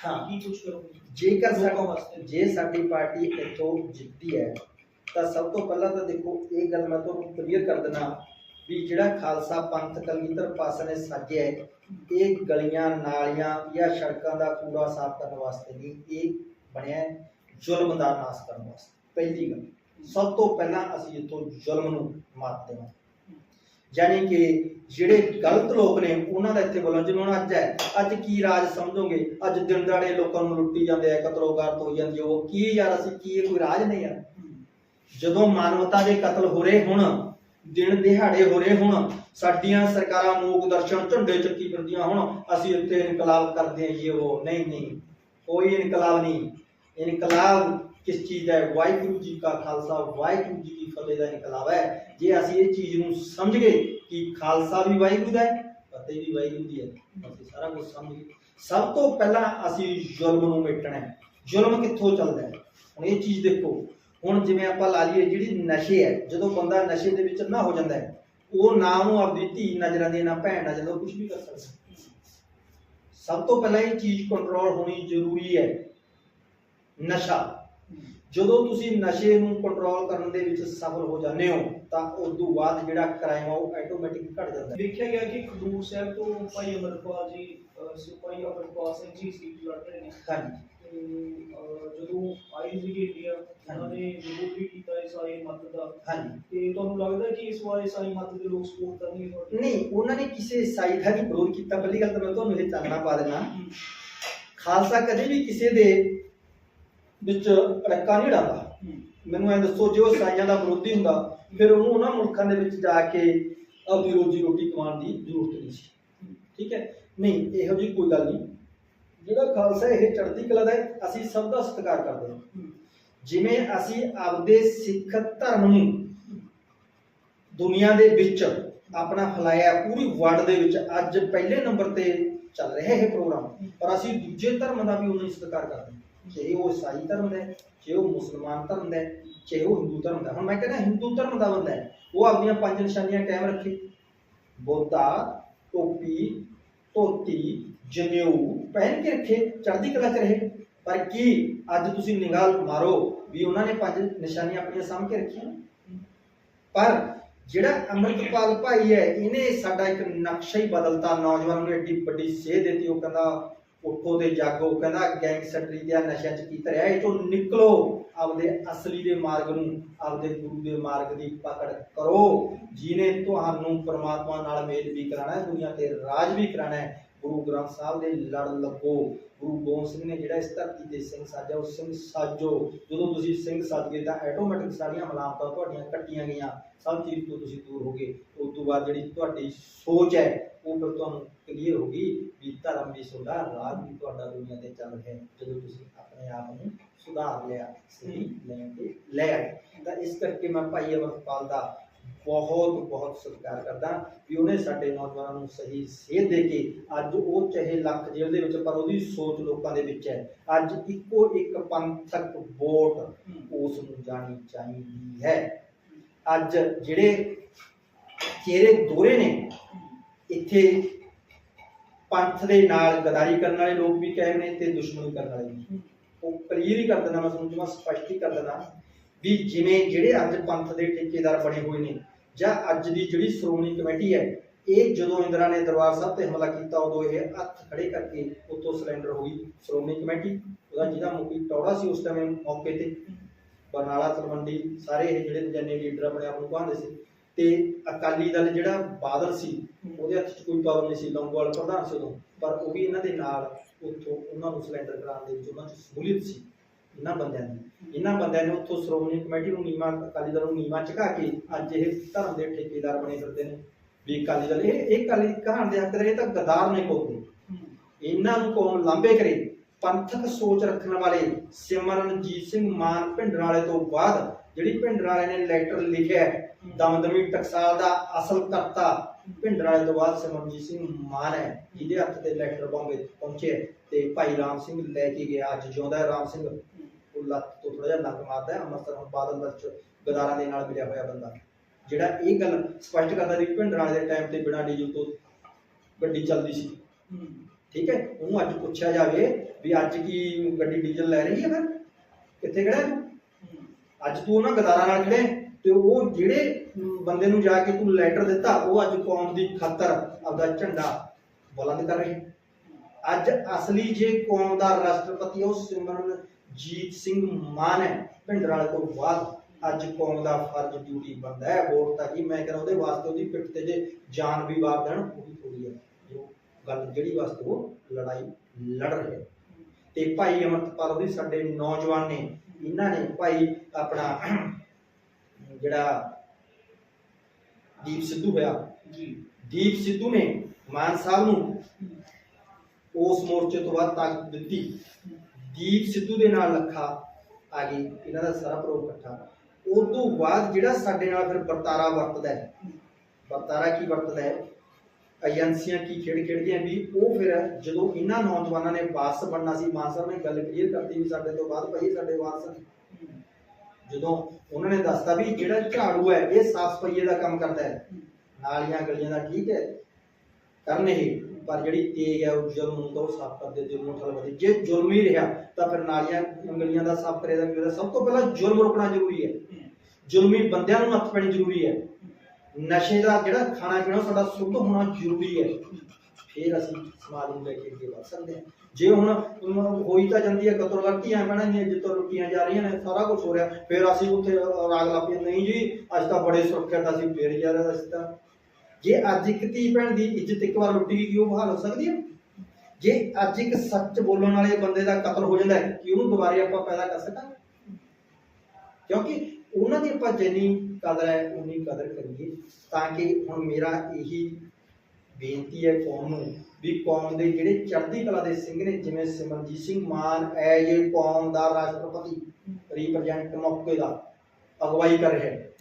ਹਾਂ। ਕੀ ਕੁਝ ਕਰੋਗੇ? ਜੇਕਰ ਲੋਕਾਂ ਸਾ- ਵਾਸਤੇ। ਜੇ ਸਾਡੀ ਪਾਰਟੀ ਇੱਥੋਂ ਜਿੱਤਦੀ ਹੈ ਤਾਂ ਸਭ ਤੋਂ ਪਹਿਲਾਂ ਤਾਂ ਦੇਖੋ ਇਹ ਗੱਲ ਮੈਂ ਤੁਹਾਨੂੰ ਕਲੀਅਰ ਕਰ ਦਿੰਦਾ। ਵੀ ਜਿਹੜਾ ਖਾਲਸਾ ਪੰਥ ਕਲਗੀਧਰ ਪਾਸਾ ਨੇ ਸਾਜਿਆ ਇਹ ਗਲੀਆਂ, ਨਾਲੀਆਂ ਜਾਂ ਸੜਕਾਂ ਦਾ ਕੂੜਾ ਸਾਫ਼ ਕਰਨ ਵਾਸਤੇ ਨਹੀਂ, ਇਹ ਬਣਿਆ ਜ਼ੁਲਮ ਦਾ ਨਾਸ਼ ਕਰਨ ਵਾਸਤੇ। ਪਹਿਲੀ ਗੱਲ, ਸਭ ਤੋਂ ਪਹਿਲਾਂ ਅਸੀਂ ਇੱਥੋਂ ਜ਼ੁਲਮ ਨੂੰ ਮਾਤ ਦੇਵਾਂ ਯਾਨੀ ਕਿ ਜਿਹੜੇ ਗਲਤ ਲੋਕ ਨੇ, ਉਹਨਾਂ ਦਾ ਇੱਥੇ ਬੋਲਣ ਜਿਵੇਂ ਹੁਣ ਅੱਜ ਹੈ। ਅੱਜ ਕੀ ਰਾਜ ਸਮਝੋਗੇ? ਅੱਜ ਦਿਨ ਦਾੜੇ ਲੋਕਾਂ ਨੂੰ ਲੁੱਟੀ ਜਾਂਦੇ ਆ ਕਤਲੋਗਾਰਤ ਹੋ ਜਾਂਦੀ ਉਹ ਕੀ ਯਾਰ, ਅਸੀਂ ਕੀ, ਇਹ ਕੋਈ ਰਾਜ ਨਹੀਂ ਯਾਰ ਜਦੋਂ ਮਾਨਵਤਾ ਦੇ ਕਤਲ ਹੋ ਰਹੇ ਹੁਣ ਦਿਨ ਦਿਹਾੜੇ ਹੋ ਰਹੇ ਹੁਣ, ਸਾਡੀਆਂ ਸਰਕਾਰਾਂ ਮੂਕ ਦਰਸ਼ਨ ਝੰਡੇ ਚੱਕੀ ਫਿਰਦੀਆਂ ਹੁਣ, ਅਸੀਂ ਇੱਥੇ ਇਨਕਲਾਬ ਕਰਦੇ ਹਾਂ ਇਹ ਉਹ। ਨਹੀਂ ਨਹੀਂ, ਕੋਈ ਇਨਕਲਾਬ ਨਹੀਂ। ਇਨਕਲਾਬ ਕਿਸ ਚੀਜ਼ ਦਾ ਹੈ? ਵਾਹਿਗੁਰੂ ਜੀ ਕਾ ਖਾਲਸਾ, ਵਾਹਿਗੁਰੂ ਜੀ ਕੀ ਫਤਿਹ ਦਾ ਇਨਕਲਾਬ ਹੈ। ਜੇ ਅਸੀਂ ਇਹ ਚੀਜ਼ ਨੂੰ ਸਮਝ ਗਏ ਕਿ ਖਾਲਸਾ ਵੀ ਵਾਹਿਗੁਰੂ ਦਾ ਹੈ, ਫਤਿਹ ਵੀ ਵਾਹਿਗੁਰੂ ਦੀ ਹੈ, ਅਸੀਂ ਸਾਰਾ ਕੁਝ ਸਮਝ ਗਏ। ਸਭ ਤੋਂ ਪਹਿਲਾਂ ਅਸੀਂ ਜ਼ੁਲਮ ਨੂੰ ਮਿਟਣਾ ਹੈ। ਜ਼ੁਲਮ ਕਿੱਥੋਂ ਚੱਲਦਾ ਹੈ? ਹੁਣ ਇਹ ਚੀਜ਼ ਦੇਖੋ ਹੁਣ ਜਿਵੇਂ ਆਪਾਂ ਲਾ ਲਈਏ ਜਿਹੜੀ ਨਸ਼ੇ ਹੈ ਜਦੋਂ ਬੰਦਾ ਨਸ਼ੇ ਦੇ ਵਿੱਚ ਨਾ ਹੋ ਜਾਂਦਾ ਹੈ ਉਹ ਨਾ ਉਹਨੂੰ ਆਪਦੀ ਧੀ ਨਜ਼ਰ ਹੈ, ਨਾ ਭੈਣ ਨਜ਼ਰ ਆਉਂਦੀ ਕੁਝ ਵੀ ਕਰ ਸਕਦਾ। ਸਭ ਤੋਂ ਪਹਿਲਾਂ ਇਹ ਚੀਜ਼ ਕੰਟਰੋਲ ਹੋਣੀ ਜ਼ਰੂਰੀ ਹੈ ਨਸ਼ਾ। ਜਦੋਂ ਤੁਸੀਂ ਨਸ਼ੇ ਨੂੰ ਕੰਟਰੋਲ ਕਰਨ ਦੇ ਵਿੱਚ ਸਫਲ ਹੋ ਜਾਂਦੇ ਹੋ ਤਾਂ ਉਸ ਤੋਂ ਬਾਅਦ ਜਿਹੜਾ ਕ੍ਰਾਈਮ ਆ ਉਹ ਆਟੋਮੈਟਿਕ ਘਟ ਜਾਂਦਾ ਹੈ। ਦੇਖਿਆ ਗਿਆ ਕਿ ਖਡੂਰ ਸਾਹਿਬ ਤੋਂ ਭਾਈ ਅਮਰਪਾਲ ਜੀ ਸਿਪਾਹੀ ਅਮਰਪਾਲ ਸਿੰਘ ਜੀ ਸੀਟ ਲੜ ਰਹੇ ਨੇ। ਹਾਂਜੀ। ਜਦੋਂ ਆਈ ਸੀ ਇੰਡੀਆ ਉਹਨਾਂ ਨੇ ਵਿਰੋਧ ਵੀ ਕੀਤਾ ਇਸਾਈ ਮਤ ਦਾ। ਹਾਂਜੀ। ਤੇ ਤੁਹਾਨੂੰ ਲੱਗਦਾ ਕਿ ਇਸ ਵਾਰ ਇਸਾਈ ਮਤ ਦੇ ਲੋਕ ਸਪੋਰਟ ਕਰਨਗੇ ਤੁਹਾਡੀ? ਨਹੀਂ ਉਹਨਾਂ ਨੇ ਕਿਸੇ ਈਸਾਈ ਦਾ ਵੀ ਵਿਰੋਧ ਕੀਤਾ। ਪਹਿਲੀ ਗੱਲ ਤਾਂ ਮੈਂ ਤੁਹਾਨੂੰ ਇਹ ਚਾਨਣਾ ਪਾ ਦੇਣਾ ਹਮ, ਖਾਲਸਾ ਕਦੇ ਵੀ ਕਿਸੇ ਦੇ ਵਿੱਚ ਰੱਕਾ ਨਹੀਂ ਡਾਲਦਾ ਹਮ, ਮੈਨੂੰ ਐ ਦੱਸੋ ਜੇ ਉਹ ਈਸਾਈਆਂ ਦਾ ਵਿਰੋਧੀ ਹੁੰਦਾ ਫਿਰ ਉਹਨੂੰ ਉਹਨਾਂ ਮੁਲਕਾਂ ਦੇ ਵਿੱਚ ਜਾ ਕੇ ਆਪਣੀ ਰੋਜੀ ਰੋਟੀ ਕਮਾਉਣ ਦੀ ਜ਼ਰੂਰਤ ਨਹੀਂ ਸੀ। ਠੀਕ ਹੈ? ਨਹੀਂ ਇਹੋ ਜਿਹੀ ਕੋਈ ਗੱਲ ਨਹੀਂ। ਜਿਹੜਾ ਖਾਲਸਾ ਇਹ ਚੜ੍ਹਦੀ ਕਲਾ ਦਾ ਹੈ, ਅਸੀਂ ਸਭ ਦਾ ਸਤਿਕਾਰ ਕਰਦੇ ਹਾਂ। ਜਿਵੇਂ ਅਸੀਂ ਆਪਦੇ ਸਿੱਖ ਧਰਮ ਨੂੰ ਦੁਨੀਆ ਦੇ ਵਿੱਚ ਆਪਣਾ ਫੈਲਾਇਆ ਪੂਰੀ ਵਰਲਡ ਦੇ ਵਿੱਚ ਅੱਜ ਪਹਿਲੇ ਨੰਬਰ ਤੇ ਚੱਲ ਰਿਹਾ ਇਹ ਪ੍ਰੋਗਰਾਮ ਪਰ ਅਸੀਂ ਦੂਜੇ ਧਰਮ ਦਾ ਵੀ ਉਹਨਾਂ ਹੀ ਸਤਿਕਾਰ ਕਰਦੇ ਹਾਂ। ਚਾਹੇ ਉਹ ਈਸਾਈ ਧਰਮ ਦਾ ਹੈ ਚਾਹੇ ਉਹ ਮੁਸਲਮਾਨ ਧਰਮ ਦਾ ਹੈ ਚਾਹੇ ਉਹ ਹਿੰਦੂ ਧਰਮ ਦਾ ਹੁਣ ਮੈਂ ਕਹਿੰਦਾ ਹਿੰਦੂ ਧਰਮ ਦਾ ਬੰਦਾ ਹੈ ਉਹ ਆਪਣੀਆਂ ਪੰਜ ਨਿਸ਼ਾਨੀਆਂ ਕਾਇਮ ਰੱਖੇ। ਬੋਤਾ ਟੋਪੀ ਧੋਤੀ ਜਨੇਊ ਪਹਿਨ ਕੇ ਰੱਖੇ, ਚੜ੍ਹਦੀ ਕਲਾ ਚ ਰਹੇ। ਪਰ ਕੀ ਅੱਜ ਤੁਸੀਂ ਨਿਗਾਹ ਮਾਰੋ ਵੀ ਉਹਨਾਂ ਨੇ ਪੰਜ ਨਿਸ਼ਾਨੀਆਂ ਆਪਣੀਆਂ ਸਾਂਭ ਕੇ ਰੱਖੀਆਂ ਪਰ ਜਿਹੜਾ ਅੰਮ੍ਰਿਤਪਾਲ ਭਾਈ ਹੈ, ਇਹਨੇ ਸਾਡਾ ਇੱਕ ਨਕਸ਼ਾ ਹੀ ਬਦਲਤਾ। ਨੌਜਵਾਨਾਂ ਨੂੰ ਏਡੀ ਵੱਡੀ ਸੇਧ ਦਿੱਤੀ। ਉਹ ਕਹਿੰਦਾ, ਉੱਠੋ ਤੇ ਜਾਗੋ। ਕਹਿੰਦਾ, ਗੈਂਗਸਟਰੀ ਦੇ ਨਸ਼ਿਆਂ ਚ ਕੀ ਧਰਿਆ ਇਹ ਤੋਂ ਨਿਕਲੋ। ਆਪਦੇ ਅਸਲੀ ਦੇ ਮਾਰਗ ਨੂੰ, ਆਪਦੇ ਗੁਰੂ ਦੇ ਮਾਰਗ ਦੀ ਪਕੜ ਕਰੋ। ਜਿਨੇ ਤੁਹਾਨੂੰ ਪਰਮਾਤਮਾ ਨਾਲ ਮੇਲ ਵੀ ਕਰਾਣਾ ਹੈ, ਦੁਨੀਆ ਤੇ ਰਾਜ ਵੀ ਕਰਾਣਾ ਹੈ ਗੁਰੂ ਗ੍ਰੰਥ ਸਾਹਿਬ ਦੇ ਲੜ ਲੱਗੋ। ਗੁਰੂ ਗੋਬਿੰਦ ਸਿੰਘ ਨੇ ਜਿਹੜਾ ਇਸ ਧਰਤੀ ਤੇ ਸਿੰਘ ਸਾਜਿਆ, ਉਹ ਸਿੰਘ ਸਾਜੋ। ਜਦੋਂ ਤੁਸੀਂ ਸਿੰਘ ਸੱਜ ਗਏ ਤਾਂ ਆਟੋਮੈਟਿਕ ਸਾਰੀਆਂ ਮਲਾਮਤਾਂ ਤੁਹਾਡੀਆਂ ਕੱਟੀਆਂ ਗਈਆਂ। ਸਭ ਚੀਜ਼ ਤੋਂ ਤੁਸੀਂ ਦੂਰ ਹੋ ਗਏ। ਉਸ ਤੋਂ ਬਾਅਦ ਜਿਹੜੀ ਤੁਹਾਡੀ ਸੋਚ ਹੈ, ਉਹ ਫਿਰ ਤੁਹਾਨੂੰ ਕਲੀਅਰ ਹੋ ਗਈ ਵੀ ਧਰਮ ਵੀ ਤੁਹਾਡਾ, ਰਾਜ ਵੀ ਤੁਹਾਡਾ ਦੁਨੀਆ ਤੇ ਚੱਲ ਰਿਹਾ ਜਦੋਂ ਤੁਸੀਂ ਆਪਣੇ ਆਪ ਨੂੰ ਸੁਧਾਰ ਲਿਆ, ਸਹੀ ਲੈਣ ਤੇ ਲੈ ਆਏ। ਤਾਂ ਇਸ ਕਰਕੇ ਮੈਂ ਭਾਈ ਅਮਰਪਾਲ ਦਾ ਬਹੁਤ ਬਹੁਤ ਸਤਿਕਾਰ ਕਰਦਾ ਵੀ ਉਹਨੇ ਸਾਡੇ ਨੌਜਵਾਨਾਂ ਨੂੰ ਸਹੀ ਸੇਧ ਦੇ ਕੇ ਅੱਜ ਉਹ ਚਾਹੇ ਲੱਖ ਜੇਲ੍ਹ ਦੇ ਵਿੱਚ ਪਰ ਉਹਦੀ ਸੋਚ ਲੋਕਾਂ ਦੇ ਵਿੱਚ ਹੈ। ਅੱਜ ਇੱਕੋ ਇੱਕ ਪੰਥਕ ਵੋਟ ਉਸ ਨੂੰ ਜਾਣੀ ਚਾਹੀਦੀ ਹੈ। ਅੱਜ ਜਿਹੜੇ ਚਿਹਰੇ ਦੋਰੇ ਨੇ ਇੱਥੇ ਪੰਥ ਦੇ ਨਾਲ ਗਦਾਰੀ ਕਰਨ ਵਾਲੇ ਲੋਕ ਵੀ ਕਹਿ ਨੇ ਤੇ ਦੁਸ਼ਮਣੀ ਕਰਨ ਵਾਲੇ ਵੀ। ਉਹ ਕਲੀਅਰ ਹੀ ਕਰ ਦੇਣਾ ਮੈਂ ਜਮਾ ਸਪਸ਼ਟ ਹੀ ਕਰ ਦੇਣਾ ਵੀ ਜਿਵੇਂ ਜਿਹੜੇ ਅੱਜ ਪੰਥ ਦੇ ਠੇਕੇਦਾਰ ਬਣੇ ਹੋਏ ਨੇ ਜਾਂ ਅੱਜ ਦੀ ਜਿਹੜੀ ਸ਼੍ਰੋਮਣੀ ਕਮੇਟੀ ਹੈ, ਇਹ ਜਦੋਂ ਇੰਦਰਾ ਨੇ ਦਰਬਾਰ ਸਾਹਿਬ ਤੇ ਹਮਲਾ ਕੀਤਾ, ਉਦੋਂ ਇਹ ਹੱਥ ਖੜੇ ਕਰਕੇ ਉੱਤੋਂ ਸਿਲੰਡਰ ਹੋ ਗਈ ਸ਼੍ਰੋਮਣੀ ਕਮੇਟੀ। ਉਹਦਾ ਜਿਹਦਾ ਮੁਖੀ ਟੌੜਾ ਸੀ ਉਸ ਟਾਈਮ ਮੌਕੇ ਤੇ। ਬਰਨਾਲਾ ਤਲਵੰਡੀ ਸਾਰੇ ਇਹ ਜਿਹੜੇ ਜਨੇ ਲੀਡਰ ਆਪਣੇ ਆਪ ਨੂੰ ਕਹਾਉਂਦੇ ਸੀ। ਤੇ ਅਕਾਲੀ ਦਲ ਜਿਹੜਾ ਬਾਦਲ ਸੀ, ਉਹਦੇ ਹੱਥ 'ਚ ਕੋਈ ਪਾਵਰ ਨਹੀਂ ਸੀ। ਲੰਗੋਵਾਲ ਪ੍ਰਧਾਨ ਸੀ ਉਦੋਂ। ਪਰ ਉਹ ਵੀ ਇਹਨਾਂ ਦੇ ਨਾਲ ਉੱਥੋਂ ਉਹਨਾਂ ਨੂੰ ਸਿਲੰਡਰ ਕਰਾਉਣ ਦੇ ਵਿੱਚ ਉਹਨਾਂ 'ਚ ਸਹੂਲੀਅਤ ਸੀ। ਇਹਨਾਂ ਬੰਦਿਆਂ ਦੀ। ਇਹਨਾਂ ਬੰਦਿਆਂ ਨੇ ਉੱਥੋਂ ਸ਼੍ਰੋਮਣੀ ਕਮੇਟੀ ਨੂੰ ਨੀਮਾ ਅਕਾਲੀ ਦਲ ਨੂੰ ਨੀਮਾ ਚੁਕਾ ਕੇ ਅੱਜ ਇਹ ਧਰਮ ਦੇ ਠੇਕੇਦਾਰ ਬਣੇ ਫਿਰਦੇ ਨੇ। ਵੀ ਅਕਾਲੀ ਦਲ, ਇਹ ਇਹ ਅਕਾਲੀ ਕਹਾਣ ਦੇ ਹੱਕ ਦੇ ਤਾਂ ਗਦਾਰ ਨੇ ਕੋਲ ਇਹਨਾਂ ਨੂੰ ਕੌਣ ਲਾਂਬੇ ਕਰੇ? ਪੰਥਕ ਸੋਚ ਰੱਖਣ ਵਾਲੇ ਸਿਮਰਨਜੀਤ ਸਿੰਘ ਮਾਨ ਭਿੰਡਰਾਲੇ ਤੋਂ ਬਾਅਦ, ਜਿਹੜੀ ਭਿੰਡਰਾਲੇ ਨੇ ਲੈਟਰ ਲਿਖਿਆ ਦਮਦਮੀ ਟਕਸਾਲ ਦਾ ਅਸਲ ਕਰਤਾ ਭਿੰਡਰਾਲੇ ਤੋਂ ਬਾਅਦ ਸਿਮਰਨਜੀਤ ਸਿੰਘ ਮਾਨ ਹੈ, ਜਿਹਦੇ ਹੱਥ ਤੇ ਲੈਟਰ ਬੰਬੇ ਪਹੁੰਚੇ ਤੇ ਭਾਈ ਰਾਮ ਸਿੰਘ ਲੈ ਕੇ ਗਿਆ, ਅੱਜ ਜਿਉਂਦਾ ਰਾਮ ਸਿੰਘ। ਲੱਤ ਤੋਂ ਥੋੜਾ ਜਿਹਾ ਨੱਕ ਮਾਰਦਾ ਹੈ ਅੰਮ੍ਰਿਤਸਰ ਹੁਣ ਬਾਦਲ ਦਾ ਗਦਾਰਾਂ ਦੇ ਨਾਲ ਮਿਲਿਆ ਹੋਇਆ ਬੰਦਾ। ਜਿਹੜਾ ਇਹ ਗੱਲ ਸਪਸ਼ਟ ਕਰਦਾ ਵੀ ਭਿੰਡਰਾਲੇ ਦੇ ਟਾਈਮ ਤੇ ਬਿਨਾਂ ਡੀਜ਼ਲ ਤੋਂ ਗੱਡੀ ਚੱਲਦੀ ਸੀ। ਠੀਕ ਹੈ ਉਹਨੂੰ ਅੱਜ ਪੁੱਛਿਆ ਜਾਵੇ ਵੀ ਅੱਜ ਕੀ ਗੱਡੀ ਡੀਜ਼ਲ ਲੈ ਰਹੀ ਹੈ ਫਿਰ? ਕਿੱਥੇ ਖੜਾ ਤੂੰ ਅੱਜ ਤੂੰ ਉਹਨਾਂ ਗਦਾਰਾਂ ਨਾਲ ਖੜੇ ਤੇ ਉਹ ਜਿਹੜੇ ਬੰਦੇ ਨੂੰ ਜਾ ਕੇ ਤੂੰ ਲੈਟਰ ਦਿੱਤਾ ਉਹ ਅੱਜ ਕੌਮ ਦੀ ਖਾਤਰ ਆਪਦਾ ਝੰਡਾ ਬੁਲੰਦ ਕਰ ਰਹੇ। ਅੱਜ ਅਸਲੀ ਜੇ ਕੌਮ ਦਾ ਰਾਸ਼ਟਰਪਤੀ ਉਹ ਸਿਮਰਨਜੀਤ ਸਿੰਘ ਮਾਨ ਹੈ। ਭਿੰਡਰਾਲੇ ਤੋਂ ਬਾਅਦ ਅੱਜ ਕੌਮ ਦਾ ਫਰਜ਼ ਡਿਊਟੀ ਬਣਦਾ ਹੈ। ਵੋਟ ਤਾਂ ਕੀ ਮੈਂ ਕਹਿੰਦਾ ਉਹਦੇ ਵਾਸਤੇ ਉਹਦੀ ਪਿੱਠ ਤੇ ਜੇ ਜਾਨ ਵੀ ਵਾਰ ਦੇਣ ਉਹ ਵੀ ਥੋੜੀ ਹੈ। ਜੋ ਗੱਲ ਜਿਹੜੀ ਵਾਸਤੇ ਉਹ ਲੜਾਈ ਲੜ ਰਹੇ। ਤੇ ਭਾਈ ਅਮਰਤਪਾਲ ਉਹਦੀ ਸਾਡੇ ਨੌਜਵਾਨ ਨੇ ਇਹਨਾਂ ਨੇ ਭਾਈ ਆਪਣਾ ਜਿਹੜਾ ਦੀਪ ਸਿੱਧੂ ਹੋਇਆ। ਜੀ। ਦੀਪ ਸਿੱਧੂ ਨੇ ਮਾਨ ਸਾਹਿਬ ਨੂੰ ਉਸ ਮੋਰਚੇ ਤੋਂ ਬਾਅਦ ਤਾਕਤ ਦਿੱਤੀ। ਦੀਪ ਸਿੱਧੂ ਦੇ ਨਾਲ ਲੱਖਾ ਆ ਗਈ, ਇਹਨਾਂ ਦਾ ਸਾਰਾ ਪ੍ਰੋਗ ਇਕੱਠਾ। ਉਸ ਤੋਂ ਬਾਅਦ ਜਿਹੜਾ ਸਾਡੇ ਨਾਲ ਫਿਰ ਵਰਤਾਰਾ ਵਰਤਦਾ ਹੈ। ਵਰਤਾਰਾ ਕੀ ਵਰਤਦਾ ਹੈ? ਏਜੰਸੀਆਂ ਕੀ ਖੇਡ ਖੇਡਦੀਆਂ ਵੀ, ਉਹ ਫਿਰ ਜਦੋਂ ਇਹਨਾਂ ਨੌਜਵਾਨਾਂ ਨੇ ਵਾਰਸ ਬਣਨਾ ਸੀ ਮਾਨ ਨੇ ਗੱਲ ਕਲੀਅਰ ਕਰਤੀ ਵੀ ਸਾਡੇ ਤੋਂ ਬਾਅਦ ਭਾਈ ਸਾਡੇ ਵਾਰਸ ਜਦੋਂ ਉਹਨਾਂ ਨੇ ਦੱਸਤਾ ਵੀ ਜਿਹੜਾ ਝਾੜੂ ਹੈ, ਇਹ ਸਾਫ਼ ਸਫ਼ਾਈ ਦਾ ਕੰਮ ਕਰਦਾ ਹੈ। ਨਾਲੀਆਂ, ਗਲੀਆਂ ਦਾ ਠੀਕ ਹੈ। ਕਰਨ ਇਹ ਪਰ ਜਿਹੜੀ ਤੇਗ ਹੈ ਉਹ ਜ਼ੁਲਮ ਨੂੰ ਤਾਂ ਉਹ ਸਾਫ਼ ਕਰ ਜ਼ੁਲਮ ਠਲ ਵਧੇ ਜੇ ਜ਼ੁਲਮ ਹੀ ਰਿਹਾ, ਤਾਂ ਫਿਰ ਨਾਲੀਆਂ ਗਲੀਆਂ ਦਾ ਸਾਫ਼ ਕਰੇ ਦਾ ਸਭ ਤੋਂ ਪਹਿਲਾਂ ਜ਼ੁਲਮ ਰੁਕਣਾ ਜ਼ਰੂਰੀ ਹੈ। ਜ਼ੁਲਮੀ ਬੰਦਿਆਂ ਨੂੰ ਨੱਥ ਪੈਣੀ ਜ਼ਰੂਰੀ ਹੈ। ਨਸ਼ੇ ਦਾ ਜਿਹੜਾ ਖਾਣਾ ਪੀਣਾ ਸਾਡਾ ਸ਼ੁੱਧ ਹੋਣਾ ਜ਼ਰੂਰੀ ਹੈ। ਫਿਰ ਅਸੀਂ ਸਮਾਜ ਨੂੰ ਲੈ ਕੇ ਅੱਗੇ ਵਧ ਸਕਦੇ ਹਾਂ। ਜੇ ਹੁਣ ਹੋਈ ਤਾਂ ਜਾਂਦੀ ਹੈ, ਕਤਲ ਲੜਕੀਆਂ ਪੈਣਾ ਜਿੱਤੋਂ ਲੁੱਟੀਆਂ ਜਾ ਰਹੀਆਂ ਨੇ, ਸਾਰਾ ਕੁਝ ਹੋ ਰਿਹਾ। ਫਿਰ ਅਸੀਂ ਉੱਥੇ ਰਾਗ ਲਾਪੀਏ ਨਹੀਂ ਜੀ, ਅੱਜ ਤਾਂ ਬੜੇ ਸੁਰੱਖਿਅਤ ਅਸੀਂ ਫੇਰ ਜਾ ਰਹੇ ਅਸੀਂ ਤਾਂ ਜੇ ਅੱਜ ਇੱਕ ਧੀ ਭੈਣ ਦੀ ਇੱਜ਼ਤ ਇੱਕ ਵਾਰ ਲੁੱਟੀ ਗਈ, ਕੀ ਉਹ ਬਹਾਲ ਹੋ ਸਕਦੀ ਹੈ? ਜੇ ਅੱਜ ਇੱਕ ਸੱਚ ਬੋਲਣ ਵਾਲੇ ਬੰਦੇ ਦਾ ਕਤਲ ਹੋ ਜਾਂਦਾ ਹੈ, ਕਿ ਉਹਨੂੰ ਦੁਬਾਰੇ ਆਪਾਂ ਪੈਦਾ ਕਰ ਸਕਾਂਗੇ? ਕਿਉਂਕਿ ਉਹਨਾਂ ਦੀ ਆਪਾਂ ਜਿੰਨੀ ਕਦਰ ਹੈ, ਉਨੀ ਕਦਰ ਕਰੀਏ, ਤਾਂ ਕਿ ਹੁਣ ਮੇਰਾ ਇਹੀ ਬੇਨਤੀ ਹੈ ਕੌਮ ਨੂੰ ਵੀ ਕੌਮ ਦੇ ਜਿਹੜੇ ਚੜ੍ਹਦੀ ਕਲਾ ਦੇ ਸਿੰਘ ਨੇ, ਜਿਵੇਂ ਸਿਮਰਨਜੀਤ ਸਿੰਘ ਮਾਨ ਐਜ ਕੌਮ ਦਾ ਰਾਸ਼ਟਰਪਤੀ, ਰਿਪਰੈਜ਼ੈਂਟ ਮੌਕੇ ਦਾ ਅਗਵਾਈ ਕਰ ਰਿਹਾ ਹੈ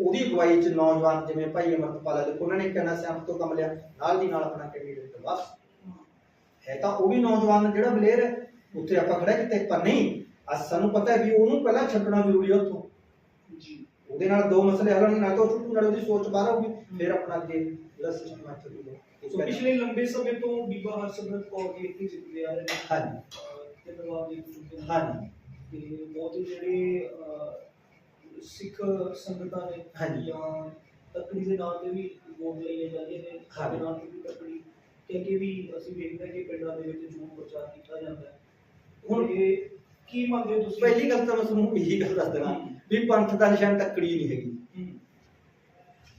ਉਹਦੀ ਅਗਵਾਈ 'ਚ ਨੌਜਵਾਨ ਜਿਵੇਂ ਭਾਈ ਅਮਰਤਪਾਲ ਦੇਖੋ ਉਹਨਾਂ ਨੇ ਕਹਿਣਾ ਸਿਆਮ ਤੋਂ ਕੰਮ ਲਿਆ ਨਾਲ ਦੀ ਨਾਲ ਆਪਣਾ ਕੈਂਡੀਡੇਟ ਬਸ ਹੈ ਤਾਂ ਉਹ ਵੀ ਨੌਜਵਾਨ ਜਿਹੜਾ ਬਲੇਅਰ ਹੈ ਉੱਥੇ ਆਪਾਂ ਖੜਾ ਕਿਤੇ ਪਰ ਨਹੀਂ ਅੱਜ ਸਾਨੂੰ ਪਤਾ ਹੈ ਵੀ ਉਹਨੂੰ ਪਹਿਲਾਂ ਛੱਡਣਾ ਜ਼ਰੂਰੀ ਹੈ ਉੱਥੋਂ। ਜੀ। ਉਹਦੇ ਨਾਲ ਦੋ ਮਸਲੇ ਹੱਲ ਹੋਣਗੇ ਨਾ ਤਾਂ ਉਹ ਛੁੱਟੂ ਨਾਲ ਉਹਦੀ ਸੋਚ ਬਾਹਰ ਆਊਗੀ ਫਿਰ ਆਪਣਾ ਅੱਗੇ ਜਿਹੜਾ ਸਿਸਟਮ ਹੈ ਚੱਲੂਗਾ। ਸੋ ਪਿਛਲੇ ਲੰਬੇ ਸਮੇਂ ਤੋਂ ਬੀਬਾ ਹਰਸਿਮਰਤ ਕੌਰ ਜੀ ਇੱਥੇ ਜਿੱਤਦੇ ਆ ਰਹੇ ਨੇ ਹਾਂਜੀ। ਤੇ ਨਵਾਬ ਜੀ ਹਾਂਜੀ। ਤੇ ਬਹੁਤ ਜਿਹੜੇ ਸਿੱਖ ਸੰਗਤਾਂ ਨੇ ਹਾਂਜੀ। ਜਾਂ ਤਕੜੀ ਦੇ ਨਾਂ ਤੇ ਵੀ ਵੋਟ ਲਈਏ ਜਾਂਦੇ ਨੇ ਸਾਡੇ ਹਾਂਜੀ। ਨਾਂ ਤੇ ਵੀ ਤਕੜੀ ਤੇ ਅੱਗੇ ਵੀ ਅਸੀਂ ਵੇਖਦੇ ਹਾਂ ਕਿ ਪਿੰਡਾਂ ਦੇ ਵਿੱਚ ਜੂਨ ਪ੍ਰਚਾਰ ਕੀਤਾ ਜਾਂਦਾ ਹੈ ਹੁਣ- ਹੁਣ ਇਹ ਕੀ ਮੰਨਦੇ ਹੋ ਤੁਸੀਂ ਪਹਿਲੀ ਗੱਲ ਤਾਂ ਮੈਂ ਤੁਹਾਨੂੰ ਇਹੀ ਗੱਲ ਦੱਸ ਦੇਣਾ ਵੀ ਪੰਥ ਦਾ ਨਿਸ਼ਾਨ ਤੱਕੜੀ ਨਹੀਂ ਹੈਗੀ ਹੂੰ।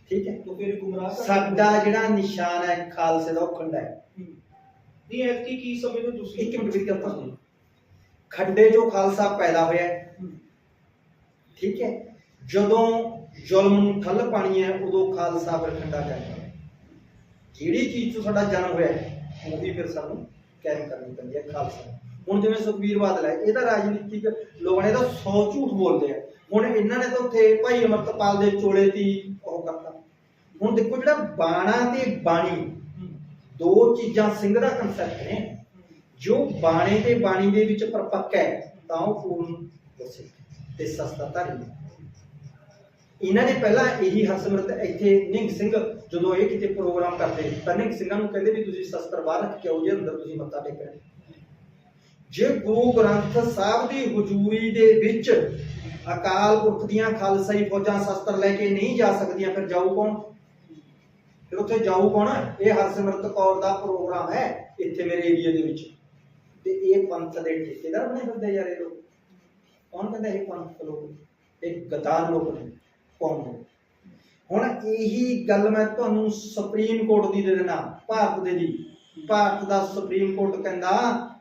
ਠੀਕ ਹੈ ਤਾਂ ਫਿਰ ਗੁੰਮਰਾਹ ਕਰ ਸਾਡਾ ਜਿਹੜਾ ਨਿਸ਼ਾਨ ਹੈ ਖਾਲਸੇ ਦਾ ਉਹ ਖੰਡਾ ਹੈ ਹੂੰ। ਨਹੀਂ ਐਤਕੀ ਕੀ ਸਮਝਦੇ ਹੋ ਤੁਸੀਂ ਇੱਕ ਮਿੰਟ ਵੀ ਕਰਤਾ ਸੁਣੋ ਖੰਡੇ ਜੋ ਖਾਲਸਾ ਪੈਦਾ ਹੋਇਆ ਹੈ, ਹੂੰ। ਠੀਕ ਹੈ? ਜਦੋਂ ਜ਼ੁਲਮ ਨੂੰ ਠੱਲ ਪਾਣੀ ਹੈ ਉਦੋਂ ਖਾਲਸਾ ਫਿਰ ਖੰਡਾ ਕਹਿੰਦਾ ਜਿਹੜੀ ਚੀਜ਼ ਤੋਂ ਸਾਡਾ ਜਨਮ ਹੋਇਆ ਹੈ, ਉਹਦੀ ਫਿਰ ਸਾਨੂੰ ਕੈਮ ਕਰਨੀ ਪੈਂਦੀ ਹੈ ਖਾਲਸਾ ਹੁਣ ਜਿਵੇਂ ਸੁਖਬੀਰ ਬਾਦਲ ਹੈ ਇਹ ਰਾਜਨੀਤਿਕ ਲੋਕਾਂ ਨੇ ਤਾਂ 100 ਝੂਠ ਬੋਲਦੇ ਆ। ਹੁਣ ਇਹਨਾਂ ਨੇ ਤਾਂ ਉੱਥੇ ਭਾਈ ਅਮਰਤਪਾਲ ਦੇ ਚੋਲੇ ਦੀ ਉਹ ਕਰਤਾ। ਹੁਣ ਦੇਖੋ ਜਿਹੜਾ ਬਾਣਾ ਤੇ ਬਾਣੀ ਦੋ ਚੀਜ਼ਾਂ ਸਿੰਘ ਦਾ ਕਨਸੈਪਟ ਨੇ। ਜੋ ਬਾਣੇ ਤੇ ਬਾਣੀ ਦੇ ਵਿੱਚ ਪਰਪੱਕ ਹੈ ਤਾਂ ਉਹ ਪੂਰਨ ਦੱਸੇ। ਤੇ ਸਸਤਾ ਧਾਰੀ ਇਹਨਾਂ ਨੇ ਪਹਿਲਾਂ ਇਹੀ ਹਰਸਿਮਰਤ ਇੱਥੇ ਨਿੰਗ ਸਿੰਘ ਜਦੋਂ ਇਹ ਕਿਤੇ ਪ੍ਰੋਗਰਾਮ ਕਰਦੇ ਤਾਂ ਨਿੰਗ ਸਿੰਘਾਂ ਨੂੰ ਕਹਿੰਦੇ ਵੀ ਤੁਸੀਂ ਸ਼ਸਤਰ ਬਾਹਰ ਰੱਖ ਕੇ ਆਓ ਜੇ ਅੰਦਰ ਤੁਸੀਂ ਮੱਥਾ ਟੇਕਣਾ ਜੇ ਗੁਰੂ ਗ੍ਰੰਥ ਸਾਹਿਬ ਦੀ ਹਜ਼ੂਰੀ ਦੇ ਵਿੱਚ ਅਕਾਲ ਪੁਰਖ ਦੀਆਂ ਖਾਲਸਾਈ ਫੌਜਾਂ ਸ਼ਸਤਰ ਲੈ ਕੇ ਨਹੀਂ ਜਾ ਸਕਦੀਆਂ, ਫਿਰ ਜਾਊ ਕੌਣ? ਫਿਰ ਉੱਥੇ ਜਾਊ ਕੌਣ? ਇਹ ਹਰਸਿਮਰਤ ਕੌਰ ਦਾ ਪ੍ਰੋਗਰਾਮ ਹੈ ਇੱਥੇ ਮੇਰੇ ਏਰੀਆ ਦੇ ਵਿੱਚ। ਤੇ ਇਹ ਪੰਥ ਦੇ ਠੇਕੇਦਾਰ ਬਣੇ ਫਿਰਦੇ ਯਾਰ ਇਹ ਲੋਕ। ਕੌਣ ਕਹਿੰਦਾ ਇਹ ਪੰਥ ਲੋਕ ਇਹ ਗਦਾਰ ਲੋਕ ਨੇ ਕੌਮ ਦੇ ਹੁਣ ਇਹੀ ਗੱਲ ਮੈਂ ਤੁਹਾਨੂੰ ਸੁਪਰੀਮ ਕੋਰਟ ਦੀ ਦੇ ਦੇਣਾ ਭਾਰਤ ਦੇ ਦੀ ਭਾਰਤ ਦਾ ਸੁਪਰੀਮ ਕੋਰਟ ਕਹਿੰਦਾ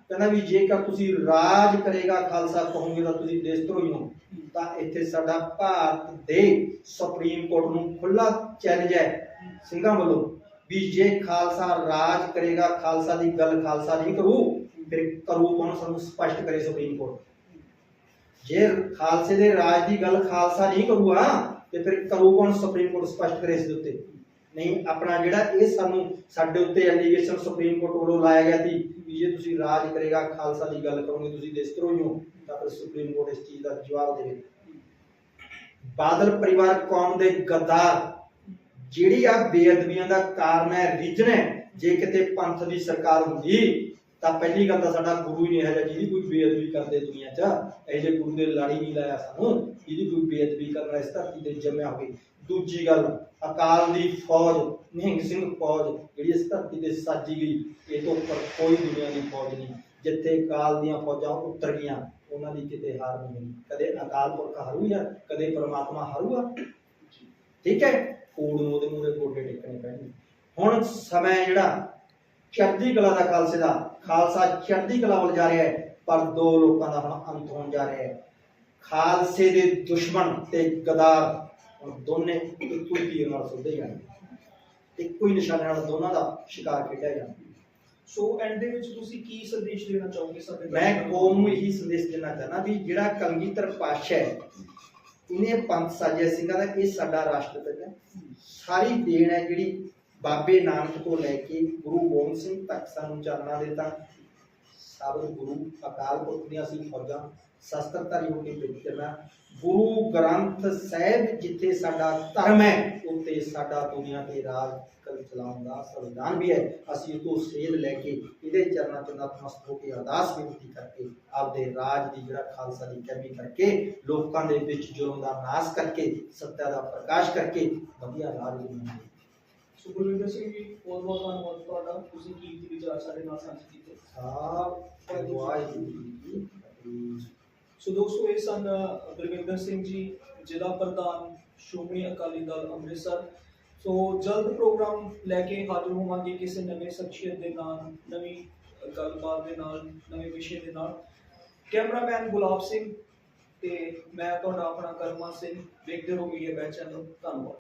ਕਹਿੰਦਾ ਵੀ ਜੇਕਰ ਤੁਸੀਂ ਰਾਜ ਕਰੇਗਾ, ਖਾਲਸਾ ਕਹੋਗੇ ਤਾਂ ਤੁਸੀਂ ਦੇਸ਼ ਧਰੋਹੀ ਹੋ। ਤਾਂ ਇੱਥੇ ਸਾਡਾ ਭਾਰਤ ਦੇ ਸੁਪਰੀਮ ਕੋਰਟ ਨੂੰ ਖੁੱਲਾ ਚੈਲੰਜ ਹੈ। ਸਿੰਘਾਂ ਵੱਲੋਂ ਵੀ ਜੇ ਖਾਲਸਾ ਰਾਜ ਕਰੇਗਾ, ਖਾਲਸਾ ਦੀ ਗੱਲ ਖਾਲਸਾ ਨਹੀਂ ਕਰੂ, ਫਿਰ ਕਰੂ ਕੌਣ? ਸਾਨੂੰ ਸਪਸ਼ਟ ਕਰੇ ਸੁਪਰੀਮ ਕੋਰਟ ਜੇ ਖਾਲਸੇ ਦੇ ਰਾਜ ਦੀ ਗੱਲ ਖਾਲਸਾ ਨਹੀਂ ਕਰੂਗਾ ਤੇ ਫਿਰ ਕਰੂ ਕੌਣ ਸੁਪਰੀਮ ਕੋਰਟ ਸਪਸ਼ਟ ਕਰੇ ਇਸ ਦੇ ਉੱਤੇ। ਨਹੀਂ, ਆਪਣਾ ਜਿਹੜਾ ਇਹ ਸਾਨੂੰ ਸਾਡੇ ਉੱਤੇ ਐਲੀਗੇਸ਼ਨ ਸੁਪਰੀਮ ਕੋਰਟ ਵੱਲੋਂ ਲਾਇਆ ਗਿਆ ਸੀ ਵੀ ਜੇ ਤੁਸੀਂ ਰਾਜ ਕਰੇਗਾ, ਖਾਲਸਾ ਦੀ ਗੱਲ ਕਰੋਗੇ, ਤੁਸੀਂ ਦੇਸ਼ ਧਰੋਹੀ ਹੋ ਤਾਂ ਫਿਰ ਸੁਪਰੀਮ ਕੋਰਟ ਇਸ ਚੀਜ਼ ਦਾ ਜਵਾਬ ਦੇਵੇ ਬਾਦਲ ਪਰਿਵਾਰ ਕੌਮ ਦੇ ਗੱਦਾਰ, ਜਿਹੜੀ ਆ ਬੇਅਦਬੀਆਂ ਦਾ ਕਾਰਨ ਹੈ ਰੀਜਨ ਹੈ, ਜੇ ਕਿਤੇ ਪੰਥ ਦੀ ਸਰਕਾਰ ਹੁੰਦੀ, ਤਾਂ ਪਹਿਲੀ ਗੱਲ ਤਾਂ ਸਾਡਾ ਗੁਰੂ ਹੀ ਨਹੀਂ ਹੈ ਜਿਹਦੀ ਕੋਈ ਬੇਅਦਬੀ ਕਰਦੇ ਦੁਨੀਆ 'ਚ। ਇਹ ਜੇ ਗੁਰੂ ਦੇ ਲਾੜੀ ਨਹੀਂ ਲਾਇਆ ਸਾਨੂੰ ਜਿਹਦੀ ਕੋਈ ਬੇਅਦਬੀ ਕਰਨਾ ਇਸ ਧਰਤੀ ਤੇ ਜੰਮਿਆ ਹੋਵੇ। ਦੂਜੀ ਗੱਲ, ਅਕਾਲ ਦੀ ਫੌਜ, ਨਿਹੰਗ ਸਿੰਘ ਫੌਜ, ਜਿਹੜੀ ਇਸ ਧਰਤੀ ਤੇ ਸਾਜੀ ਗਈ, ਇਹ ਤੋਂ ਉੱਪਰ ਕੋਈ ਦੁਨੀਆ ਦੀ ਫੌਜ ਨਹੀਂ। ਜਿੱਥੇ ਅਕਾਲ ਦੀਆਂ ਫੌਜਾਂ ਉਤਰ ਗਈਆਂ, ਉਹਨਾਂ ਦੀ ਕਿਤੇ ਹਾਰ ਨਹੀਂ ਹੋਈ ਕਦੇ ਅਕਾਲ ਪੁਰਖ ਹਾਰੂਗਾ ਕਦੇ ਪ੍ਰਮਾਤਮਾ ਹਾਰੂਗਾ ਠੀਕ ਹੈ, ਕੋੜ ਨੂੰ ਉਹਦੇ ਮੂਰੇ ਗੋਡੇ ਟੇਕਣੇ ਪੈਣਗੇ। ਹੁਣ ਸਮਾਂ ਜਿਹੜਾ, ਚੜ੍ਹਦੀ ਕਲਾ ਦਾ ਖਾਲਸੇ ਦਾ। ਖਾਲਸਾ ਚੜ੍ਹਦੀ ਕਲਾ ਵੱਲ ਜਾ ਰਿਹਾ ਹੈ। ਪਰ ਦੋ ਲੋਕਾਂ ਦਾ ਹੁਣ ਅੰਤ ਹੋਣ ਜਾ ਰਿਹਾ ਹੈ। ਖਾਲਸੇ ਦੇ ਦੁਸ਼ਮਣ ਤੇ ਗਦਾਰ ਹੁਣ ਦੋਨੇ ਇੱਕੋ ਹੀ ਤੀਰ ਨਾਲ ਸੁੱਧੇ ਜਾਣਗੇ। ਇੱਕੋ ਹੀ ਨਿਸ਼ਾਨੇ ਨਾਲ ਦੋਨਾਂ ਦਾ ਸ਼ਿਕਾਰ ਖੇਡਿਆ ਜਾਣਾ। ਸੋ ਐਂਡ ਦੇ ਵਿੱਚ ਤੁਸੀਂ ਕੀ ਸੰਦੇਸ਼ ਦੇਣਾ ਚਾਹੋਗੇ ਸਾਡੇ ਮੈਂ? ਕੌਮ ਨੂੰ ਇਹੀ ਸੰਦੇਸ਼ ਦੇਣਾ ਚਾਹਨਾ ਵੀ ਜਿਹੜਾ ਕਲਗੀਧਰ ਪਾਤਸ਼ਾਹ ਹੈ ਇਹਨੇ ਪੰਥ ਸਾਜਿਆ ਸਿੰਘਾਂ ਦਾ ਇਹ ਸਾਡਾ ਰਾਸ਼ਟਰਪਤੀ ਹੈ। ਸਾਰੀ ਦੇਣ ਹੈ ਜਿਹੜੀ ਬਾਬੇ ਨਾਨਕ ਤੋਂ ਲੈ ਕੇ ਗੁਰੂ ਗੋਬਿੰਦ ਸਿੰਘ ਤੱਕ ਸਾਨੂੰ ਚਰਨਾਂ ਦੇ ਤਾਂ ਸਾਬਤ ਗੁਰੂ ਅਕਾਲ ਪੁਰਖ ਦੀਆਂ ਅਸੀਂ ਫੌਜਾਂ ਸ਼ਸਤਰਧਾਰੀ ਹੋ ਕੇ ਵਿਚਰਨਾ ਗੁਰੂ ਗ੍ਰੰਥ ਸਾਹਿਬ ਜਿੱਥੇ ਸਾਡਾ ਧਰਮ ਹੈ ਉੱਤੇ ਸਾਡਾ ਦੁਨੀਆ ਤੇ ਰਾਜ ਕਰ ਚਲਾਉਣ ਦਾ ਸੰਵਿਧਾਨ ਵੀ ਹੈ। ਅਸੀਂ ਉਹ ਤੋਂ ਸੇਧ ਲੈ ਕੇ ਇਹਦੇ ਚਰਨਾਂ 'ਚ ਨਤਮਸਤਕ ਹੋ ਕੇ ਅਰਦਾਸ ਬੇਨਤੀ ਕਰਕੇ, ਆਪਦੇ ਰਾਜ ਦੀ ਜਿਹੜਾ ਖਾਲਸਾ ਦੀ ਕਮੀ ਕਰਕੇ, ਲੋਕਾਂ ਦੇ ਵਿੱਚ ਜ਼ੁਲਮ ਦਾ ਨਾਸ਼ ਕਰਕੇ, ਸੱਤਾ ਦਾ ਪ੍ਰਕਾਸ਼ ਕਰਕੇ, ਵਧੀਆ ਰਾਜ ਬਣਾਉਣਾ ਸੋ ਗੁਰਵਿੰਦਰ ਸਿੰਘ ਜੀ ਬਹੁਤ ਬਹੁਤ ਧੰਨਵਾਦ ਤੁਹਾਡਾ। ਤੁਸੀਂ ਕੀਮਤੀ ਵਿਚਾਰ ਸਾਡੇ ਨਾਲ ਸਾਂਝੇ ਕੀਤੇ? ਵਾਹਿਗੁਰੂ। ਜੀ। ਸੋ ਦੋਸਤੋ ਇਹ ਸਨ ਅ, ਗੁਰਵਿੰਦਰ ਸਿੰਘ ਜੀ ਜ਼ਿਲ੍ਹਾ ਪ੍ਰਧਾਨ ਸ਼੍ਰੋਮਣੀ ਅਕਾਲੀ ਦਲ ਅੰਮ੍ਰਿਤਸਰ। ਸੋ ਜਲਦ ਪ੍ਰੋਗਰਾਮ ਲੈ ਕੇ ਹਾਜ਼ਰ ਹੋਵਾਂਗੇ ਕਿਸੇ ਨਵੇਂ ਸ਼ਖਸੀਅਤ ਦੇ ਨਾਲ ਨਵੀਂ ਗੱਲਬਾਤ ਦੇ ਨਾਲ ਨਵੇਂ ਵਿਸ਼ੇ ਦੇ ਨਾਲ। ਕੈਮਰਾਮੈਨ ਗੁਲਾਬ ਸਿੰਘ ਤੇ ਮੈਂ ਤੁਹਾਡਾ ਆਪਣਾ ਕਰਮਾ ਸਿੰਘ ਦੇਖਦੇ ਰਹੋ ਮੀਡੀਆ ਬੈਚ ਚੈਨਲ। ਧੰਨਵਾਦ।